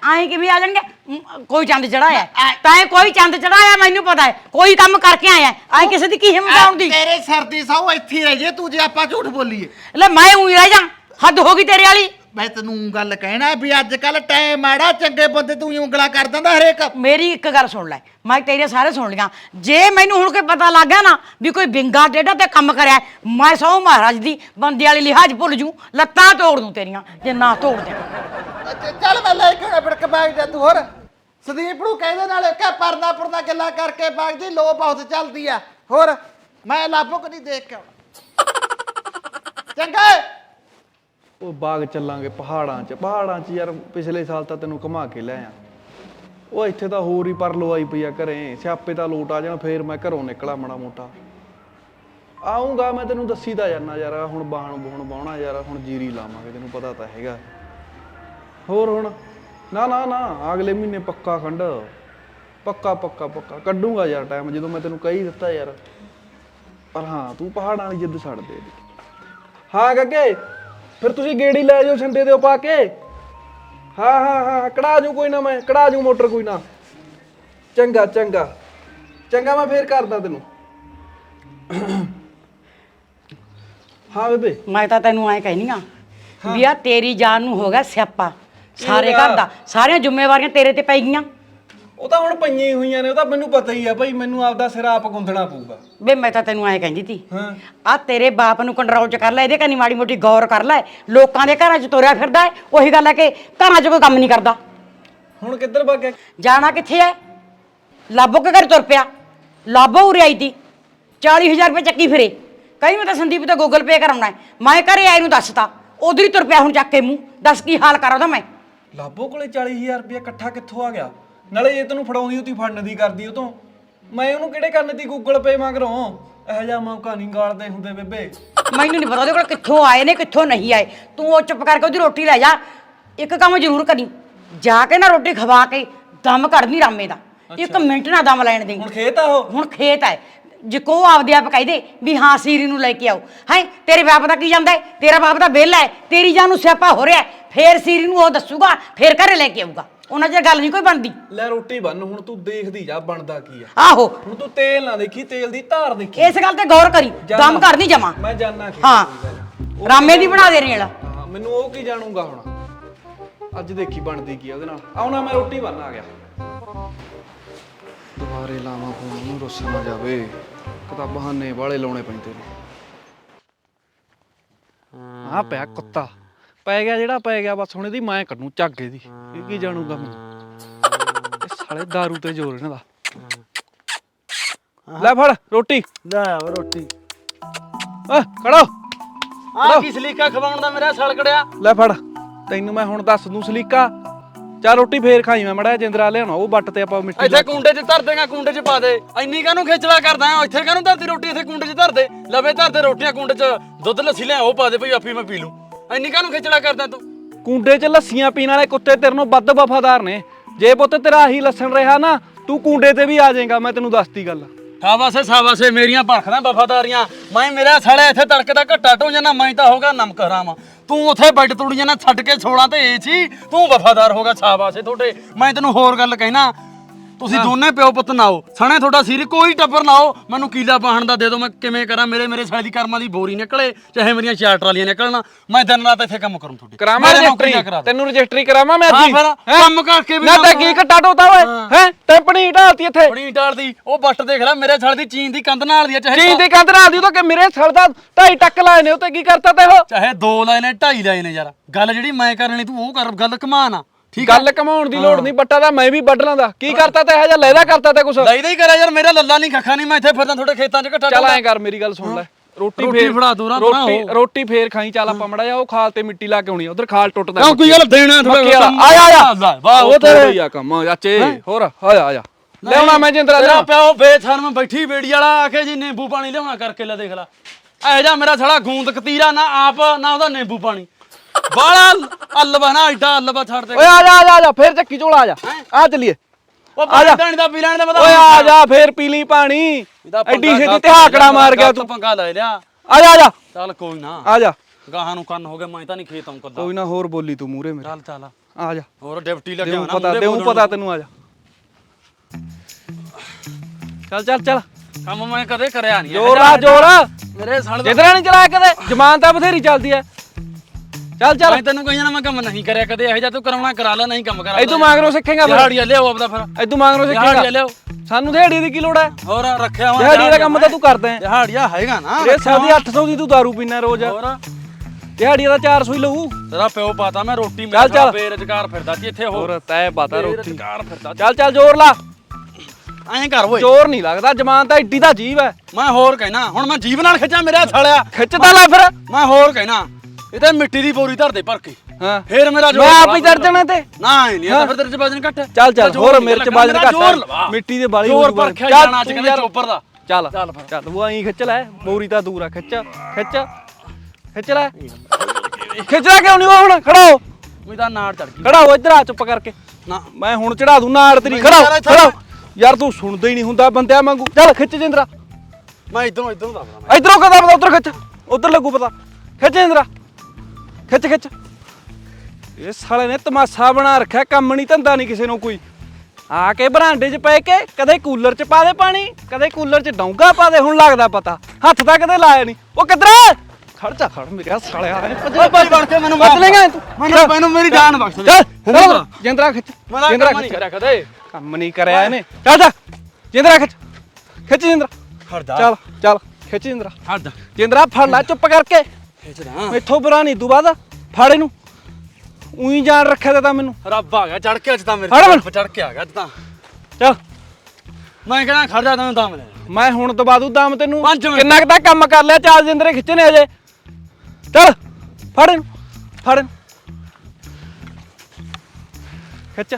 ਆਏ ਕਿਵੇਂ ਆ ਜਾਣਗੇ? ਮ, ਕੋਈ ਚੰਦ ਚੜਾਇਆ ਤਾਂ ਇਹ ਕੋਈ ਚੰਦ ਚੜਾਇਆ ਮੈਨੂੰ ਪਤਾ ਹੈ। ਕੋਈ ਕੰਮ ਕਰਕੇ ਆਇਆ ਆਏ ਕਿਸੇ ਦੀ ਕੀ ਹਿੰਮਤ ਆਉਂਦੀ ਤੇਰੇ ਸਿਰ ਦੀ ਸਾਹ ਇੱਥੇ ਹੀ ਰਹਿ ਜੇ ਤੂੰ ਜੇ ਆਪਾਂ ਝੂਠ ਬੋਲੀਏ। ਲੈ ਮੈਂ ਉਹੀ ਰਹਿ ਜਾ। ਹੱਦ ਹੋ ਗਈ ਤੇਰੇ ਵਾਲੀ। ਮੈਂ ਤੈਨੂੰ ਗੱਲ ਕਹਿਣਾ ਵੀ ਅੱਜ ਕੱਲ ਟਾਈਮ ਆੜਾ ਚੰਗੇ ਬੰਦੇ ਤੂੰ ਹੀ ਉਂਗਲਾ ਕਰ ਦਿੰਦਾ ਹਰੇਕ। ਮੇਰੀ ਇੱਕ ਗੱਲ ਸੁਣ ਲੈ ਮੈਂ ਤੇਰੇ ਸਾਰੇ ਸੁਣ ਲੀਆਂ ਜੇ ਮੈਨੂੰ ਹੁਣ ਕੋਈ ਪਤਾ ਲੱਗ ਗਿਆ ਨਾ ਵੀ ਕੋਈ ਬਿੰਗਾ ਟੇਢਾ ਤੇ ਕੰਮ ਕਰਿਆ ਹੈ, ਮੈਂ ਸਹੁੰ ਮਹਾਰਾਜ ਦੀ ਬੰਦੇ ਵਾਲੀ ਲਿਹਾਜ਼ ਭੁੱਲ ਜੂ ਲੱਤਾਂ ਤੋੜ ਦੂੰ ਤੇਰੀਆਂ ਜੇ ਨਾ ਤੋੜ ਦੇ ਅੱਛਾ, ਚੱਲ ਮੈਂ ਲੈ ਕੇ ਆਉਣਾ ਫਿਰ ਕਬਾਗ ਜਾ ਤੂੰ ਹੋਰ। ਸੰਦੀਪ ਨੂੰ ਕਹਿੰਦੇ ਨਾਲੇ ਕਹ ਪਰਨਾ ਪਰਨਾ ਗੱਲਾਂ ਕਰਕੇ ਬਾਗ ਦੀ ਲੋ ਬਹੁਤ ਚੱਲਦੀ ਆ। ਹੋਰ ਮੈਂ ਲਾਭੋ ਕਦੀ ਦੇਖ ਕੇ ਆਉਣਾ। ਚੰਗਾ ਏ। ਉਹ ਬਾਗ ਚੱਲਾਂਗੇ ਪਹਾੜਾਂ 'ਚ। ਪਹਾੜਾਂ 'ਚ ਯਾਰ ਪਿਛਲੇ ਸਾਲ ਤਾਂ ਤੈਨੂੰ ਘੁਮਾ ਕੇ ਲੈ ਆ ਉਹ ਇੱਥੇ ਤਾਂ ਹੋਰ ਹੀ ਪਰ ਲਵਾਈ ਪਈ ਆ ਘਰੇ। ਸਿਆਪੇ ਤਾਂ ਲੋਟ ਆ ਜਾਣ, ਫੇਰ ਮੈਂ ਘਰੋਂ ਨਿਕਲਾ ਮਾੜਾ ਮੋਟਾ। ਆਉਂਗਾ ਮੈਂ ਤੈਨੂੰ ਦੱਸੀ ਤਾਂ ਜਾਨਾ ਯਾਰ ਹੁਣ ਬਾਹਣ ਬੂਹਣ ਬਾਉਣਾ ਯਾਰ ਹੁਣ ਜੀਰੀ ਲਾਵਾਂਗੇ, ਤੈਨੂੰ ਪਤਾ ਤਾਂ ਹੈਗਾ। ਹੋਰ ਹੁਣ? ਨਾ ਨਾ ਨਾ, ਅਗਲੇ ਮਹੀਨੇ ਪੱਕਾ ਖੰਡ। ਪੱਕਾ ਪੱਕਾ ਪੱਕਾ। ਕੱਢੂਗਾ ਯਾਰ ਟਾਈਮ ਜਦੋਂ ਮੈਂ ਤੈਨੂੰ ਕਹੀ ਦਿੱਤਾ ਯਾਰ। ਪਰ ਹਾਂ, ਤੂੰ ਪਹਾੜਾਂ ਵਾਲੀ ਜਿੱਦ ਛੱਡ ਦੇ। ਹਾਂ, ਗੱਗੇ! ਫਿਰ ਤੁਸੀਂ ਗੇੜੀ ਲੈ ਜਾਓ ਛੰਡੇ ਦੇ ਪਾ ਕੇ। ਹਾਂ ਹਾਂ ਹਾਂ ਕਢਾ ਜੂ ਕੋਈ ਨਾ ਮੈਂ ਕਢਾ ਜੂ ਮੋਟਰ ਕੋਈ ਨਾ। ਚੰਗਾ ਚੰਗਾ। ਚੰਗਾ ਮੈਂ ਫੇਰ ਕਰਦਾ ਤੈਨੂੰ। ਹਾਂ ਬੇਬੇ। ਮੈਂ ਤਾਂ ਤੈਨੂੰ ਐ ਕਹਿਨੀ ਆ ਵੀ ਆ ਤੇਰੀ ਜਾਨ ਨੂੰ ਹੋ ਗਿਆ ਸਿਆਪਾ। ਸਾਰੇ? ਘਰ ਦਾ ਸਾਰੀਆਂ ਜ਼ਿੰਮੇਵਾਰੀਆਂ ਤੇਰੇ ਤੇ ਪੈ ਗਈਆਂ। ਉਹ ਤਾਂ ਹੁਣ ਪਈਆਂ ਹੀ ਹੋਈਆਂ ਨੇ ਉਹ ਤਾਂ ਮੈਨੂੰ ਪਤਾ ਹੀ ਆ ਭਾਈ ਮੈਨੂੰ ਆਪਦਾ ਸਿਰ ਆਪ ਗੁੰਦਣਾ ਪਊਗਾ। ਵੇ ਮੈਂ ਤਾਂ ਤੈਨੂੰ ਐ ਕਹਿੰਦੀ ਤੀ ਹਾਂ। ਆ ਤੇਰੇ ਬਾਪ ਨੂੰ ਕੰਟਰੋਲ ਚ ਕਰ ਲੈ ਇਹਦੇ ਕੰਨੀ ਮਾੜੀ ਮੋਟੀ ਗੌਰ ਕਰ ਲੈ ਲੋਕਾਂ ਦੇ ਘਰਾਂ 'ਚ ਤੁਰਿਆ ਫਿਰਦਾ ਹੈ ਉਹੀ ਗੱਲ ਹੈ ਕਿ ਘਰਾਂ 'ਚ ਕੋਈ ਕੰਮ ਨਹੀਂ ਕਰਦਾ। ਹੁਣ ਕਿੱਧਰ ਭੱਗ ਗਿਆ? ਜਾਣਾ ਕਿੱਥੇ ਐ ਲਾਬੋ ਕੇ ਘਰ ਤੁਰ ਪਿਆ? ਲਾਬੋ ਉਰੇ ਆਈ ਤੀ 40000 ਰੁਪਏ ਚੱਕੀ ਫਿਰੇ। ਕਈ ਮੈਂ ਤਾਂ ਸੰਦੀਪ ਤੋਂ ਗੂਗਲ ਪੇ ਕਰਾਉਣਾ ਹੈ। ਮੈਂ ਘਰੇ ਆਏ ਨੂੰ ਦੱਸਤਾ ਉਧਰ ਹੀ ਤੁਰ ਪਿਆ ਹੁਣ ਚੱਕ ਕੇ ਮੂੰਹ ਦੱਸ ਕੀ ਹਾਲ ਕਰਾਂ ਉਹਦਾ ਮੈਂ। ਲਾਬੋ ਕੋਲੇ 40000 ਰੁਪਏ ਇਕੱਠਾ ਕਿੱਥੋਂ ਆ ਗਿਆ? ਨਾਲੇ ਇਹ ਤੈਨੂੰ ਫੜਾਉਂਦੀ ਉਤੀ ਫੜਨ ਦੀ ਕਰਦੀ ਉਹ ਤੋਂ। ਮੈਂ ਉਹਨੂੰ ਕਿਹੜੇ ਕਰਨ ਦੀ ਗੂਗਲ ਪੇ ਮੰਗਰੋਂ ਇਹੋ ਜਿਹਾ ਮੌਕਾ ਨਹੀਂ ਗਾਲਦੇ ਹੁੰਦੇ ਬੇਬੇ। ਮੈਨੂੰ ਨਹੀਂ ਪਤਾ ਉਹਦੇ ਕੋਲ ਕਿੱਥੋਂ ਆਏ ਨੇ ਕਿੱਥੋਂ ਨਹੀਂ ਆਏ। ਤੂੰ ਉਹ ਚੁੱਪ ਕਰਕੇ ਉਹਦੀ ਰੋਟੀ ਲੈ ਜਾ। ਇੱਕ ਕੰਮ ਜ਼ਰੂਰ ਕਰੀ। ਜਾ ਕੇ ਨਾ ਰੋਟੀ ਖਵਾ ਕੇ ਦਮ ਕੱਢਣੀ ਰਾਮੇ ਦਾ। ਇੱਕ ਮਿੰਟ ਨਾ ਦਮ ਲੈਣ ਦੇ। ਹੁਣ ਖੇਤ ਆ ਉਹ? ਹੁਣ ਖੇਤ ਹੈ ਜੇ ਕੋ ਆਪਦੇ ਆਪ ਕਹਿੰਦੇ ਵੀ ਹਾਂ ਸੀਰੀ ਨੂੰ ਲੈ ਕੇ ਆਓ। ਹੈ? ਤੇਰੇ ਬਾਪ ਦਾ ਕੀ ਜਾਂਦਾ ਹੈ? ਤੇਰਾ ਬਾਪ ਦਾ ਵਿਹਲਾ ਹੈ। ਤੇਰੀ ਜਾਨ ਨੂੰ ਸਿਆਪਾ ਹੋ ਰਿਹਾ ਹੈ। ਫੇਰ ਸੀਰੀ ਨੂੰ ਉਹ ਦੱਸੂਗਾ ਫੇਰ ਘਰੇ ਲੈ ਕੇ ਆਊਗਾ। ਉਹਨਾਂ ਜੇ ਗੱਲ ਨਹੀਂ ਕੋਈ ਬਣਦੀ। ਲੈ ਰੋਟੀ ਬੰਨ ਹੁਣ ਤੂੰ ਦੇਖਦੀ ਜਾ ਬਣਦਾ ਕੀ ਆ। ਆਹੋ। ਹੁਣ ਤੂੰ ਤੇਲ ਨਾ ਦੇਖੀ ਤੇਲ ਦੀ ਧਾਰ ਦੇਖੀ। ਇਸ ਗੱਲ ਤੇ ਗੌਰ ਕਰੀ ਦਮ ਕਰਨੀ ਜਮਾ। ਮੈਂ ਜਾਣਾ ਖੇਤ ਹਾਂ ਰਾਮੇ ਦੀ ਬਣਾ ਦੇ ਰੇਲ। ਹਾਂ ਮੈਨੂੰ ਉਹ ਕੀ ਜਾਣੂਗਾ ਹੁਣ? ਅੱਜ ਦੇਖੀ ਬਣਦੀ ਕੀ ਆ ਉਹਦੇ ਨਾਲ। ਆਉਣਾ ਮੈਂ ਰੋਟੀ ਬੰਨ ਆ ਗਿਆ। ਦੁਬਾਰੇ ਲਾਵਾਂ ਫੋਨ ਉਹਨੂੰ ਰੁੱਸ ਨਾ ਜਾਵੇ। ਕਿਤਾਬ ਬਹਾਨੇ ਵਾਲੇ ਲਾਉਣੇ ਪੈਂਦੇ ਨੇ। ਆ ਪਿਆ ਕੁੱਤਾ। ਪੈ ਗਿਆ ਜਿਹੜਾ ਪੈ ਗਿਆ ਬਸ ਹੁਣ ਇਹਦੀ ਮੈਂ ਕੱਢੂ ਝਾਗੇ ਦੀ ਇਹ ਕੀ ਜਾਣੂਗਾ ਮੈਨੂੰ? ਇਹ ਸਾਲੇ दारू ਤੇ ਜ਼ੋਰ ਇਹਨਾਂ ਦਾ। ਲੈ ਫੜ ਰੋਟੀ। ਲੈ ਆ ਰੋਟੀ। ਆ ਖੜੋ। ਆ ਕੀ ਸਲੀਕਾ ਖਵਾਉਣ ਦਾ ਮੇਰਾ ਸੜਕੜਿਆ ਲੈ ਫੜ ਤੈਨੂੰ ਮੈਂ ਹੁਣ ਦੱਸ ਦੂੰ ਸਲੀਕਾ। ਚਾ ਰੋਟੀ ਫੇਰ ਖਾਈ ਮੈਂ ਮੜਾ ਜਿੰਦਰਾ ਲਿਆਉਣਾ ਉਹ ਬੱਟ ਤੇ ਆਪਾਂ ਮਿੱਟੀ ਇੱਥੇ ਕੁੰਡੇ 'ਚ ਧਰ ਦੇਗਾ ਕੁੰਡੇ 'ਚ ਪਾ ਦੇ। ਇੰਨੀ ਕਾਹਨੂੰ ਖੇਚਲਾ ਕਰਦਾ ਆ ਇੱਥੇ ਕਾਹਨੂੰ ਧਰਦੀ ਰੋਟੀ? ਇੱਥੇ ਕੁੰਡੇ 'ਚ ਧਰ ਦੇ। ਲਵੇ ਧਰ ਦੇ ਰੋਟੀਆਂ ਕੁੰਡੇ 'ਚ। ਦੁੱਧ ਲੱਸੀ ਲੈ ਉਹ ਪਾ ਦੇ ਭਈ ਆਪੀ ਮੈਂ ਪੀ ਲੂੰ ਇੰਨੀ ਕਾਹਨੂੰ ਖੇਚਲਾ ਕਰਦਾ ਤੂੰ? ਕੁੰਡੇ 'ਚ ਲੱਸੀਆਂ ਪੀਣ ਵਾਲੇ ਕੁੱਤੇ ਤੇਰੇ ਨੂੰ ਵੱਧ ਵਫਾਦਾਰ ਨੇ। ਜੇ ਪੁੱਤ ਤੇਰਾ ਆਹੀ ਲੱਸਣ ਰਿਹਾ ਨਾ ਤੂੰ ਕੁੰਡੇ ਤੇ ਵੀ ਆ ਜਾਏਗਾ ਮੈਂ ਤੈਨੂੰ ਦੱਸਤੀ ਗੱਲ। ਸਾਵਾਸੇ ਸਾਵਾਸੇ ਮੇਰੀਆਂ ਭੜਖਦਾ ਵਫਾਦਾਰੀਆਂ। ਮੈਂ ਮੇਰਾ ਸਾਲੇ ਇੱਥੇ ਤੜਕੇ ਦਾ ਘੱਟਾ ਢੋ ਜਾਣਾ ਮੈਂ ਤਾਂ ਹੋਗਾ ਨਮਕ ਹਰਾਮ ਤੂੰ ਉੱਥੇ ਬੈੱਡ ਤੁੜੀ ਜਾਣਾ ਛੱਡ ਕੇ 16 ਤੇ ਏ ਸੀ ਤੂੰ ਵਫਾਦਾਰ ਹੋਗਾ ਸਾਵਾਸੇ ਤੁਹਾਡੇ। ਮੈਂ ਤੈਨੂੰ ਹੋਰ ਗੱਲ ਕਹਿਣਾ ਤੁਸੀਂ ਦੋਨੇ ਪਿਓ ਪੁੱਤ ਨਾ ਹੋ ਸਣੇ ਤੁਹਾਡਾ ਸਿਰ ਕੋਈ ਟੱਬਰ ਨਾ ਹੋ। ਮੈਨੂੰ ਕੀਲਾ ਪਾਹਣ ਦਾ ਦੇ ਦਿਓ। ਮੈਂ ਕਿਵੇਂ ਕਰਾਂ? ਮੇਰੇ ਮੇਰੇ ਸਾਲੇ ਦੀ ਕਰਮਾਂ ਦੀ ਬੋਰੀ ਨਿਕਲੇ ਚਾਹੇ ਮੇਰੀਆਂ ਚਾਰ ਟਰਾਲੀਆਂ ਨਿਕਲਣ। ਮੈਂ ਦਿਨ ਰਾਤ ਇੱਥੇ ਕੰਮ ਕਰੂੰ ਤੁਹਾਡੇ। ਕਰਾਵਾਂ ਰਜਿਸਟਰੀ। ਤੈਨੂੰ ਰਜਿਸਟਰੀ ਕਰਾਵਾਂ ਮੈਂ ਅੱਜ ਕੰਮ ਕਰਕੇ ਵੀ ਨਾ ਤਾਂ ਕੀ ਘੱਟਾ ਢੋਤਾ ਓਏ। ਹੈ। ਟੈਂਪਣੀ ਢਾਲਤੀ ਇੱਥੇ। ਬੜੀ ਢਾਲਦੀ ਉਹ ਬੱਟ ਦੇਖ ਲੈ ਮੇਰੇ ਸਾਲੇ ਦੀ ਚੀਨ ਦੀ ਕੰਧ ਨਾਲ ਦੀ ਚਾਹੇ ਚੀਨ ਦੀ ਕੰਧ ਨਾਲ ਦੀ ਉਹ ਤਾਂ ਕਿ ਮੇਰੇ ਸੜ ਦਾ ਢਾਈ ਟੱਕ ਲਾਏ ਨੇ ਉਹ ਤੇ ਕੀ ਕਰਤਾ ਤੇ ਉਹ? ਚਾਹੇ ਦੋ ਲਾਏ ਨੇ ਢਾਈ ਲਾਏ ਨੇ ਯਾਰ। ਗੱਲ ਜਿਹੜੀ ਮੈਂ ਕਰਨੀ ਤੂੰ ਉਹ ਕਰ ਗੱਲ ਕਮਾਨ ਆ ਠੀਕ ਆ। ਗੱਲ ਕਮਾਉਣ ਦੀ ਲੋੜ ਨਹੀਂ ਬੱਟਾ ਦਾ ਮੈਂ ਵੀ ਵੱਢ ਲਾਂਦਾ। ਕੀ ਕਰਤਾ ਤੇ ਇਹੋ ਜਿਹਾ ਲੈਦਾ ਕਰਤਾ ਤੇ ਕੁਛ? ਲਈ ਹੀ ਕਰਿਆ ਯਾਰ ਮੇਰਾ ਲੱਲਾ ਨਹੀਂ ਖੱਖਾ ਨਹੀਂ ਮੈਂ ਇੱਥੇ ਫਿਰਦਾ ਤੁਹਾਡੇ ਖੇਤਾਂ 'ਚ ਘੱਟਾ ਚੱਲ ਐਂ ਕਰ ਮੇਰੀ ਗੱਲ ਸੁਣ ਲੈ। ਰੋਟੀ ਰੋਟੀ ਫੇਰ ਫੜਾ ਦੂੰ ਨਾ ਬਣਾ ਰੋਟੀ ਉਹ। ਰੋਟੀ ਫੇਰ ਖਾਈ ਚੱਲ ਆਪਾਂ ਮੜਾ ਜਾ ਉਹ ਖਾਲ ਤੇ ਮਿੱਟੀ ਲਾ ਕੇ ਆਉਣੀ ਉਧਰ ਖਾਲ ਟੁੱਟਦਾ ਕਿਉਂ ਕੋਈ ਗੱਲ ਦੇਣਾ ਥੋੜਾ ਮੱਕੀ ਵਾਲਾ। ਆ ਜਾ ਆ। ਜਾ ਵਾਹ ਉਹ ਤੇਰੇ ਆ ਕੰਮ ਚਾਚੇ ਹੋਰ ਆ ਜਾ ਆ ਜਾ। ਲਿਆਉਣਾ ਮੈਂ ਜਿੰਦਰਾ ਤੇਰਾ ਲਿਆ ਪਿਓ ਬੇਥਰਮ ਬੈਠੀ ਬੇੜੀ ਵਾਲਾ ਆ ਕੇ ਜੀ ਨਿੰਬੂ ਪਾਣੀ ਲਿਆਉਣਾ ਕਰਕੇ ਲੈ ਦੇਖ ਲੈ। ਐ ਜਾ ਮੇਰਾ ਸਾਲਾ ਗੂੰਦ ਕਤੀਰਾ ਨਾ ਆਪ ਨਾ ਉਹਦਾ ਨਿੰਬੂ ਪਾਣੀ। ਬਾਲਾ ਅੱਲਵਾ ਨਾ ਐਡਾ ਅੱਲਵਾ ਛੱਡ ਦੇ। ਓਏ ਆ ਜਾ ਆ ਜਾ, ਆ ਜਾ ਫੇਰ ਚੱਕੀ ਝੋਲਾ ਆ ਜਾ। ਆ ਚੱਲੀਏ। ਉਹ ਪਾਣੀ ਦਾ ਪੀ ਲੈਣ ਦੇ ਮੈਂ ਓਏ ਆ ਜਾ ਫੇਰ ਪੀ ਲਈ ਪਾਣੀ। ਐਡੀ ਛੇਤੀ ਤੇ ਹਾਕੜਾ ਮਾਰ ਗਿਆ ਤੂੰ। ਪੰਗਾ ਲੈ ਲਿਆ। ਆ ਜਾ ਆ ਜਾ। ਚੱਲ ਕੋਈ ਨਾ। ਆ ਜਾ। ਗਾਹਾਂ ਨੂੰ ਕੰਨ ਹੋ ਗਿਆ ਮੈਂ ਤਾਂ ਨਹੀਂ ਖੇਤ ਆਉਂ ਕੱਦਾ। ਕੋਈ ਨਾ ਹੋਰ ਬੋਲੀ ਤੂੰ ਮੂਰੇ ਮੇਰੇ। ਚੱਲ ਚੱਲ। ਆ ਜਾ। ਹੋਰ ਡਿਪਟੀ ਲੱਗਿਆ ਦੇਉ ਹੋਣਾ ਪਤਾ ਮੂਹਰੇ ਦੇਉ ਬੋਲਣ ਪਤਾ। ਤੈਨੂੰ ਆ ਜਾ। ਚੱਲ ਚੱਲ ਚੱਲ। ਕੰਮ ਮੈਂ ਕਦੇ ਕਰਿਆ ਨਹੀਂ। ਜੋਰ ਲਾ ਜੋਰ। ਮੇਰੇ ਸਾਲੇ ਦਾ ਨਹੀਂ ਚਲਾਇਆ ਕਦੇ ਜ਼ਮਾਨ ਤਾਂ ਬਥੇਰੀ ਚੱਲਦੀ ਐ। ਚੱਲ ਚੱਲ। ਮੈਂ ਤੈਨੂੰ ਕਹੀ ਨਾ ਮੈਂ ਕੰਮ ਨਹੀਂ ਕਰਿਆ ਕਦੇ। ਇਹੋ ਜਿਹਾ ਤੂੰ ਕਰਾਉਣਾ ਕਰਾ ਲੈ ਨਹੀਂ ਕੰਮ ਕਰਾ ਐਦੋਂ ਮੰਗਰੋਂ ਸਿੱਖੇਗਾ ਫਿਰ। ਦਿਹਾੜੀਆ ਲਿਆਓ ਆਪਦਾ ਫਿਰ। ਐਦੋਂ ਮੰਗਰੋਂ ਦਿਹਾੜੀਆ ਸਿੱਖੇਗਾ ਲਿਆਓ। ਸਾਨੂੰ ਦਿਹਾੜੀ ਦੀ ਕੀ ਲੋੜ ਐ? ਹੋਰ ਰੱਖਿਆ ਵਾ ਦਿਹਾੜੀ ਦਾ ਕੰਮ ਤਾਂ ਤੂੰ ਕਰਦਾ ਐ। ਦਿਹਾੜੀਆ ਹੈਗਾ ਨਾ ਇਹ ਸੌ ਦੀ 800 ਦੀ ਤੂੰ ਦਾਰੂ ਪੀਣਾ ਰੋਜ਼। ਹੋਰ। ਦਿਹਾੜੀ ਦਾ 400 ਹੀ ਲਊ। ਤੇਰਾ ਪਿਓ ਪਾਤਾ ਮੈਂ ਰੋਟੀ ਚੱਲ, ਚੱਲ। ਬੇਰੁਜ਼ਗਾਰ ਫਿਰਦਾ ਸੀ ਇੱਥੇ ਹੋਰ ਹੋਰ ਤੈ ਪਤਾ ਰੋਟੀ। ਬੇਰੁਜ਼ਗਾਰ ਫਿਰਦਾ ਚੱਲ ਚੱਲ ਜ਼ੋਰ ਲਾ। ਐਂ ਕਰ ਓਏ। ਜ਼ੋਰ ਨਹੀਂ ਲੱਗਦਾ ਜ਼ਮਾਨ ਤਾਂ ਏਡੀ ਦਾ ਜੀਵ ਐ। ਮੈਂ ਹੋਰ ਕਹਿਣਾ ਹੁਣ ਮੈਂ ਜੀਵ ਨਾਲ ਖਿੱਚਾਂ ਮੇਰਾ ਸਾਲਿਆ। ਖਿੱਚਦਾ ਲੈ ਫਿਰ। ਮੈਂ ਹੋਰ ਕਹਿਣਾ ਇਹ ਤੇ ਮਿੱਟੀ ਦੀ ਬੋਰੀ ਧਰ ਦੇ ਭਰ ਕੇ। ਹਾਂ। ਫੇਰ ਮੇਰਾ ਮੈਂ ਆਪ ਹੀ ਚੜ ਜਾਣਾ ਤੇ। ਨਾ ਨਹੀਂ ਤਾਂ ਫਿਰ ਤੇਰੇ ਚ ਵਜਨ ਘੱਟ ਚੱਲ ਚੱਲ ਜ਼ੋਰ ਹੋਰ ਮੇਰੇ ਚ ਬਾਜਨ ਜ਼ੋਰ ਘੱਟ। ਮਿੱਟੀ ਦੇ ਬਾਲੀ ਜ਼ੋਰ। ਪਰ ਖਿਆ ਜਾਣਾ ਤੂੰ ਕਹਿੰਦੇ ਚੋਪਰ ਦਾ। ਚੱਲ। ਚੱਲ ਫਿਰ। ਚੱਲ ਉਹ ਐਂ ਖਿੱਚ ਲੈ ਬੋਰੀ ਤਾਂ ਦੂਰ ਆ ਖਿੱਚ ਖਿੱਚ ਖਿੱਚ ਲੈ ਖਿੱਚਦਾ ਕਿਉਂ ਨਹੀਂ ਹੁਣ? ਖੜਾ ਹੋ। ਮੈਂ ਤਾਂ ਨਾੜ ਚੜ ਗਈ। ਖੜਾ ਹੋ ਇੱਧਰ ਆ ਚੁੱਪ ਕਰਕੇ। ਨਾ। ਮੈਂ ਹੁਣ ਚੜਾ ਦੂੰ ਨਾੜ ਤੇਰੀ ਖੜਾ ਖੜਾ। ਯਾਰ ਤੂੰ ਸੁਣਦਾ ਹੀ ਨਹੀਂ ਹੁੰਦਾ ਬੰਦਿਆਂ ਵਾਂਗੂ। ਚੱਲ ਖਿੱਚ ਜਿੰਦਰਾ। ਮੈਂ ਇਧਰੋਂ ਇਧਰੋਂ ਦੱਬਦਾ ਇਧਰੋਂ ਕਦਾ ਪਤਾ ਉਧਰ ਖਿੱਚ। ਉਧਰ ਲੱਗੂ ਪਤਾ। ਖਿੱਚ ਜਿੰਦਰਾ। ਖਿੱਚ ਖਿੱਚ। ਇਹ ਸਾਲੇ ਨੇ ਤਮਾਸ਼ਾ ਬਣਾ ਰੱਖਿਆ ਕੰਮ ਨਹੀਂ ਧੰਦਾ ਨਹੀਂ ਕਿਸੇ ਨੂੰ ਕੋਈ। ਆ ਕੇ ਬਰਾਂਡੇ 'ਚ ਪੈ ਕੇ ਕਦੇ ਕੂਲਰ 'ਚ ਪਾ ਦੇ ਪਾਣੀ ਕਦੇ ਕੂਲਰ 'ਚ ਡੌਂਗਾ ਪਾ ਦੇ ਹੁਣ ਲੱਗਦਾ ਪਤਾ। ਹੱਥ ਤਾਂ ਕਦੇ ਲਾਇਆ ਨਹੀਂ ਉਹ ਕਿੱਧਰ ਖੜ ਜਾ ਖੜ ਮੇਰਾ ਸਾਲਿਆ। ਓਏ ਭਾਈ ਬਣ ਕੇ ਮੈਨੂੰ ਬਚ ਲੇਗਾ ਤੂੰ ਮੈਨੂੰ ਮੈਨੂੰ ਮੇਰੀ ਜਾਨ ਬਖਸ਼ ਦੇ। ਚੱਲ ਜਿੰਦਰਾ ਖਿੱਚ। ਜਿੰਦਰਾ ਖਿੱਚ। ਕਰਿਆ ਕਦੇ। ਕੰਮ ਨਹੀਂ ਕਰਿਆ ਇਹਨੇ। ਚੱਲ ਜਾ। ਜਿੰਦਰਾ ਖਿੱਚ। ਖਿੱਚ ਜਿੰਦਰਾ। ਖੜ ਜਾ ਚੱਲ ਚੱਲ। ਖਿੱਚ ਜਿੰਦਰਾ। ਹੱਦ ਜਿੰਦਰਾ ਫੜ ਲੈ ਚੁੱਪ ਕਰਕੇ। ਖਿੱਚਦਾ। ਮੈਥੋਂ ਬੁਰਾ ਨਹੀਂ ਤੂੰ ਬਾਅਦ ਫੜ ਇਹਨੂੰ। ਉਹੀ ਜਾਣ ਰੱਖਿਆ ਤੇ ਤਾਂ ਮੈਨੂੰ। ਰੱਬ ਆ ਗਿਆ ਚੜ ਕੇ ਅੱਜ ਤਾਂ ਹਟ ਮੇਰੇ। ਤੇ ਚੜ ਕੇ ਆ ਗਿਆ ਅੱਜ ਤਾਂ। ਚੱਲ। ਮੈਂ ਕਹਿਣਾ ਖੜ ਜਾ ਤੈਨੂੰ ਦਮ ਲੈ। ਮੈਂ ਹੁਣ ਦਬਾ ਦੂ ਦਾਮ ਤੈਨੂੰ। ਕਿੰਨਾ ਕੁ ਤਾਂ ਕੰਮ ਕਰ ਲਿਆ ਚਾਰ ਜਿੰਦਰੇ ਖਿੱਚਣੇ ਅਜੇ ਚੱਲ ਫੜ ਇਹਨੂੰ, ਫੜ ਇਹਨੂੰ। ਖਿੱਚ।